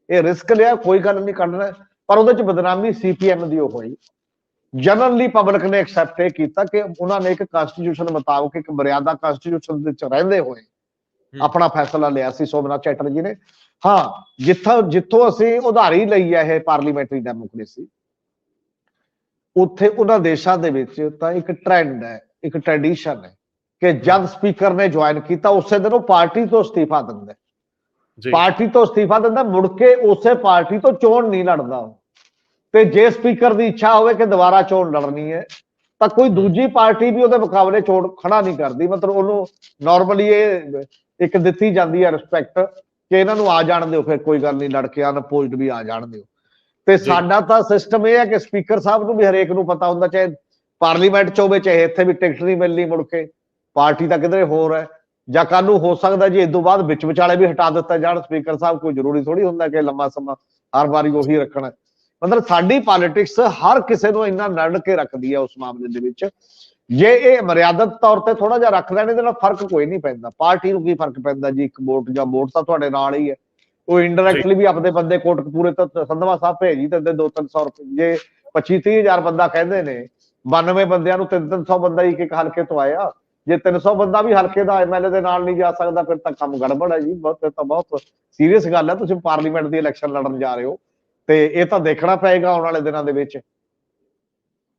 ਇਹ ਰਿਸਕ ਲਿਆ ਕੋਈ ਗੱਲ ਨਹੀਂ ਕੱਢਣਾ ਪਰ ਉਹਦੇ ਚ ਬਦਨਾਮੀ ਸੀਪੀਐਮ ਦੀ ਉਹ ਹੋਈ। ਜਨਰਲੀ ਪਬਲਿਕ ਨੇ ਐਕਸੈਪਟ ਇਹ ਕੀਤਾ ਕਿ ਉਹਨਾਂ ਨੇ ਇੱਕ ਕਨਸਟੀਟਿਊਸ਼ਨ ਮੁਤਾਬਕ ਇੱਕ ਮਰਿਆਦਾ ਕਨਸਟੀਟਿਊਸ਼ਨ ਦੇ ਵਿੱਚ ਰਹਿੰਦੇ ਹੋਏ ਆਪਣਾ ਫੈਸਲਾ ਲਿਆ ਸੀ ਸੋਮਨਾਥ ਚੈਟਰਜੀ ਨੇ। ਹਾਂ ਜਿੱਥੋਂ ਜਿੱਥੋਂ ਅਸੀਂ ਉਧਾਰੀ ਲਈ ਹੈ ਇਹ ਪਾਰਲੀਮੈਂਟਰੀ ਡੈਮੋਕ੍ਰੇਸੀ ਉੱਥੇ ਉਹਨਾਂ ਦੇਸ਼ਾਂ ਦੇ ਵਿੱਚ ਤਾਂ ਇੱਕ ਟ੍ਰੈਂਡ ਹੈ ਇੱਕ ਟ੍ਰੈਡੀਸ਼ਨ ਹੈ। ਕਿ ਜਦ ਸਪੀਕਰ ਨੇ ਜੁਆਇਨ ਕੀਤਾ ਉਸੇ ਦਿਨ ਉਹ ਪਾਰਟੀ ਤੋਂ ਅਸਤੀਫਾ ਦਿੰਦਾ। ਜੀ ਪਾਰਟੀ ਤੋਂ ਅਸਤੀਫਾ ਦਿੰਦਾ ਮੁੜ ਕੇ ਉਸੇ ਪਾਰਟੀ ਤੋਂ ਚੋਣ ਨਹੀਂ ਲੜਦਾ। ਤੇ ਜੇ ਸਪੀਕਰ ਦੀ ਇੱਛਾ ਹੋਵੇ ਕਿ ਦੁਬਾਰਾ ਚੋਣ ਲੜਨੀ ਹੈ ਤਾਂ ਕੋਈ ਦੂਜੀ ਪਾਰਟੀ ਵੀ ਉਹਦੇ ਮੁਕਾਬਲੇ ਚੋਣ ਖੜਾ ਨਹੀਂ ਕਰਦੀ ਮਤਲਬ ਉਹਨੂੰ ਨਾਰਮਲੀ ਇਹ ਇੱਕ ਦਿੱਤੀ ਜਾਂਦੀ ਹੈ ਰਿਸਪੈਕਟ ਕਿ ਇਹਨਾਂ ਨੂੰ ਆ ਜਾਣ ਦਿਓ ਫਿਰ ਕੋਈ ਗੱਲ ਨਹੀਂ ਲੜ ਕੇ ਅਨਪੋਜ਼ਡ ਵੀ ਆ ਜਾਣ ਦਿਓ ਤੇ। ਸਾਡਾ ਤਾਂ ਸਿਸਟਮ ਇਹ ਹੈ ਕਿ ਸਪੀਕਰ ਸਾਹਿਬ ਨੂੰ ਵੀ ਹਰੇਕ ਨੂੰ ਪਤਾ ਹੁੰਦਾ ਚਾਹੇ ਪਾਰਲੀਮੈਂਟ ਚ ਹੋਵੇ ਚਾਹੇ ਇੱਥੇ ਵੀ ਟਿਕਟ ਨਹੀਂ ਮਿਲਣੀ ਮੁੜ ਕੇ ਪਾਰਟੀ ਤਾਂ ਕਿਧਰੇ ਹੋਰ ਹੈ। ਜਾਂ ਕੱਲ ਨੂੰ ਹੋ ਸਕਦਾ ਜੀ, ਇਸ ਤੋਂ ਬਾਅਦ ਵਿੱਚ ਵਿਚਾਲੇ ਵੀ ਹਟਾ ਦਿੱਤਾ ਜਾਣ। ਸਪੀਕਰ ਸਾਹਿਬ ਕੋਈ ਜ਼ਰੂਰੀ ਥੋੜੀ ਹੁੰਦਾ ਕਿ ਲੰਮਾ ਸਮਾਂ ਹਰ ਵਾਰੀ ਉਹੀ ਰੱਖਣਾ। ਮਤਲਬ ਸਾਡੀ ਪੋਲਿਟਿਕਸ ਹਰ ਕਿਸੇ ਨੂੰ ਇੰਨਾ ਨੜ ਕੇ ਰੱਖਦੀ ਹੈ ਉਸ ਮਾਮਲੇ ਦੇ ਵਿੱਚ। ਜੇ ਇਹ ਮਰਿਆਦਤ ਤੌਰ ਤੇ ਥੋੜਾ ਜਿਹਾ ਰੱਖ ਲੈਣ ਇਹਦੇ ਨਾਲ ਫ਼ਰਕ ਕੋਈ ਨਹੀਂ ਪੈਂਦਾ। ਪਾਰਟੀ ਨੂੰ ਕੀ ਫ਼ਰਕ ਪੈਂਦਾ ਜੀ? ਇੱਕ ਵੋਟ ਜਾਂ ਵੋਟ ਤਾਂ ਤੁਹਾਡੇ ਨਾਲ ਹੀ ਹੈ। ਉਹ ਇਨਡਾਇਰੈਕਟਲੀ ਵੀ ਆਪਣੇ ਬੰਦੇ ਕੋਟਕਪੂਰੇ ਤੋਂ ਸੰਧਵਾ ਸਾਹਿਬ ਭੇਜ ਹੀ ਦਿੰਦੇ 2-300 ਰੁਪਏ। ਜੇ 25 30000 ਬੰਦਾ ਕਹਿੰਦੇ ਨੇ 92 ਬੰਦਿਆਂ ਨੂੰ 300 ਬੰਦਾ ਇੱਕ ਇੱਕ ਹਲਕੇ ਤੋਂ ਆਇਆ। ਜੇ 300 ਬੰਦਾ ਵੀ ਹਲਕੇ ਦਾ ਐਮਐਲਏ ਦੇ ਨਾਲ ਨਹੀਂ ਜਾ ਸਕਦਾ, ਫਿਰ ਤਾਂ ਕੰਮ ਗੜਬੜ ਹੈ ਜੀ। ਬਹੁਤ ਤਾਂ ਬਹੁਤ ਸੀਰੀਅਸ ਗੱਲ ਹੈ। ਤੁਸੀਂ ਪਾਰਲੀਮੈਂਟ ਦੀ ਇਲੈਕਸ਼ਨ ਲੜਨ ਜਾ ਰਹੇ ਹੋ ਤੇ ਇਹ ਤਾਂ ਦੇਖਣਾ ਪਏਗਾ ਆਉਣ ਵਾਲੇ ਦਿਨਾਂ ਦੇ ਵਿੱਚ।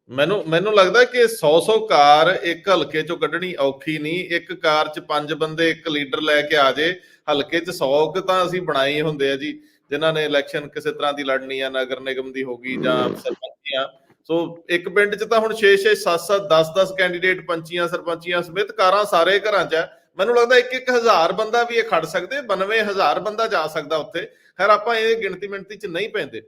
ਮੈਨੂੰ ਮੈਨੂੰ ਲੱਗਦਾ ਕਿ 100 100 ਕਾਰ ਇੱਕ ਹਲਕੇ ਚੋਂ ਕੱਢਣੀ ਔਖੀ ਨਹੀਂ। ਇੱਕ ਕਾਰ 'ਚ ਪੰਜ ਬੰਦੇ, ਇੱਕ ਲੀਡਰ ਲੈ ਕੇ ਆ ਜੇ, ਹਲਕੇ 'ਚ 100 ਕੁ ਤਾਂ ਅਸੀਂ ਬਣਾਏ ਹੁੰਦੇ ਆ ਜੀ, ਜਿਨ੍ਹਾਂ ਨੇ ਇਲੈਕਸ਼ਨ ਕਿਸੇ ਤਰ੍ਹਾਂ ਦੀ ਲੜਨੀ ਆ, ਨਗਰ ਨਿਗਮ ਦੀ ਹੋਗੀ ਜਾਂ ਸਰਪੰਚੀਆਂ ਸੋ ਇੱਕ ਪਿੰਡ 'ਚ ਤਾਂ ਹੁਣ 6 6 7 7 10 10 ਕੈਂਡੀਡੇਟ ਪੰਚੀਆਂ ਸਰਪੰਚੀਆਂ ਸਮੇਤ ਕਾਰਾਂ ਸਾਰੇ ਘਰਾਂ 'ਚ ਹੈ। ਮੈਨੂੰ ਲੱਗਦਾ ਇੱਕ ਇੱਕ ਹਜ਼ਾਰ ਬੰਦਾ ਵੀ ਇਹ ਖੜ ਸਕਦੇ 92000 ਬੰਦਾ ਜਾ ਸਕਦਾ ਉੱਥੇ। ਖੈਰ, ਆਪਾਂ ਇਹ ਗਿਣਤੀ ਮਿਣਤੀ 'ਚ ਨਹੀਂ ਪੈਂਦੇ।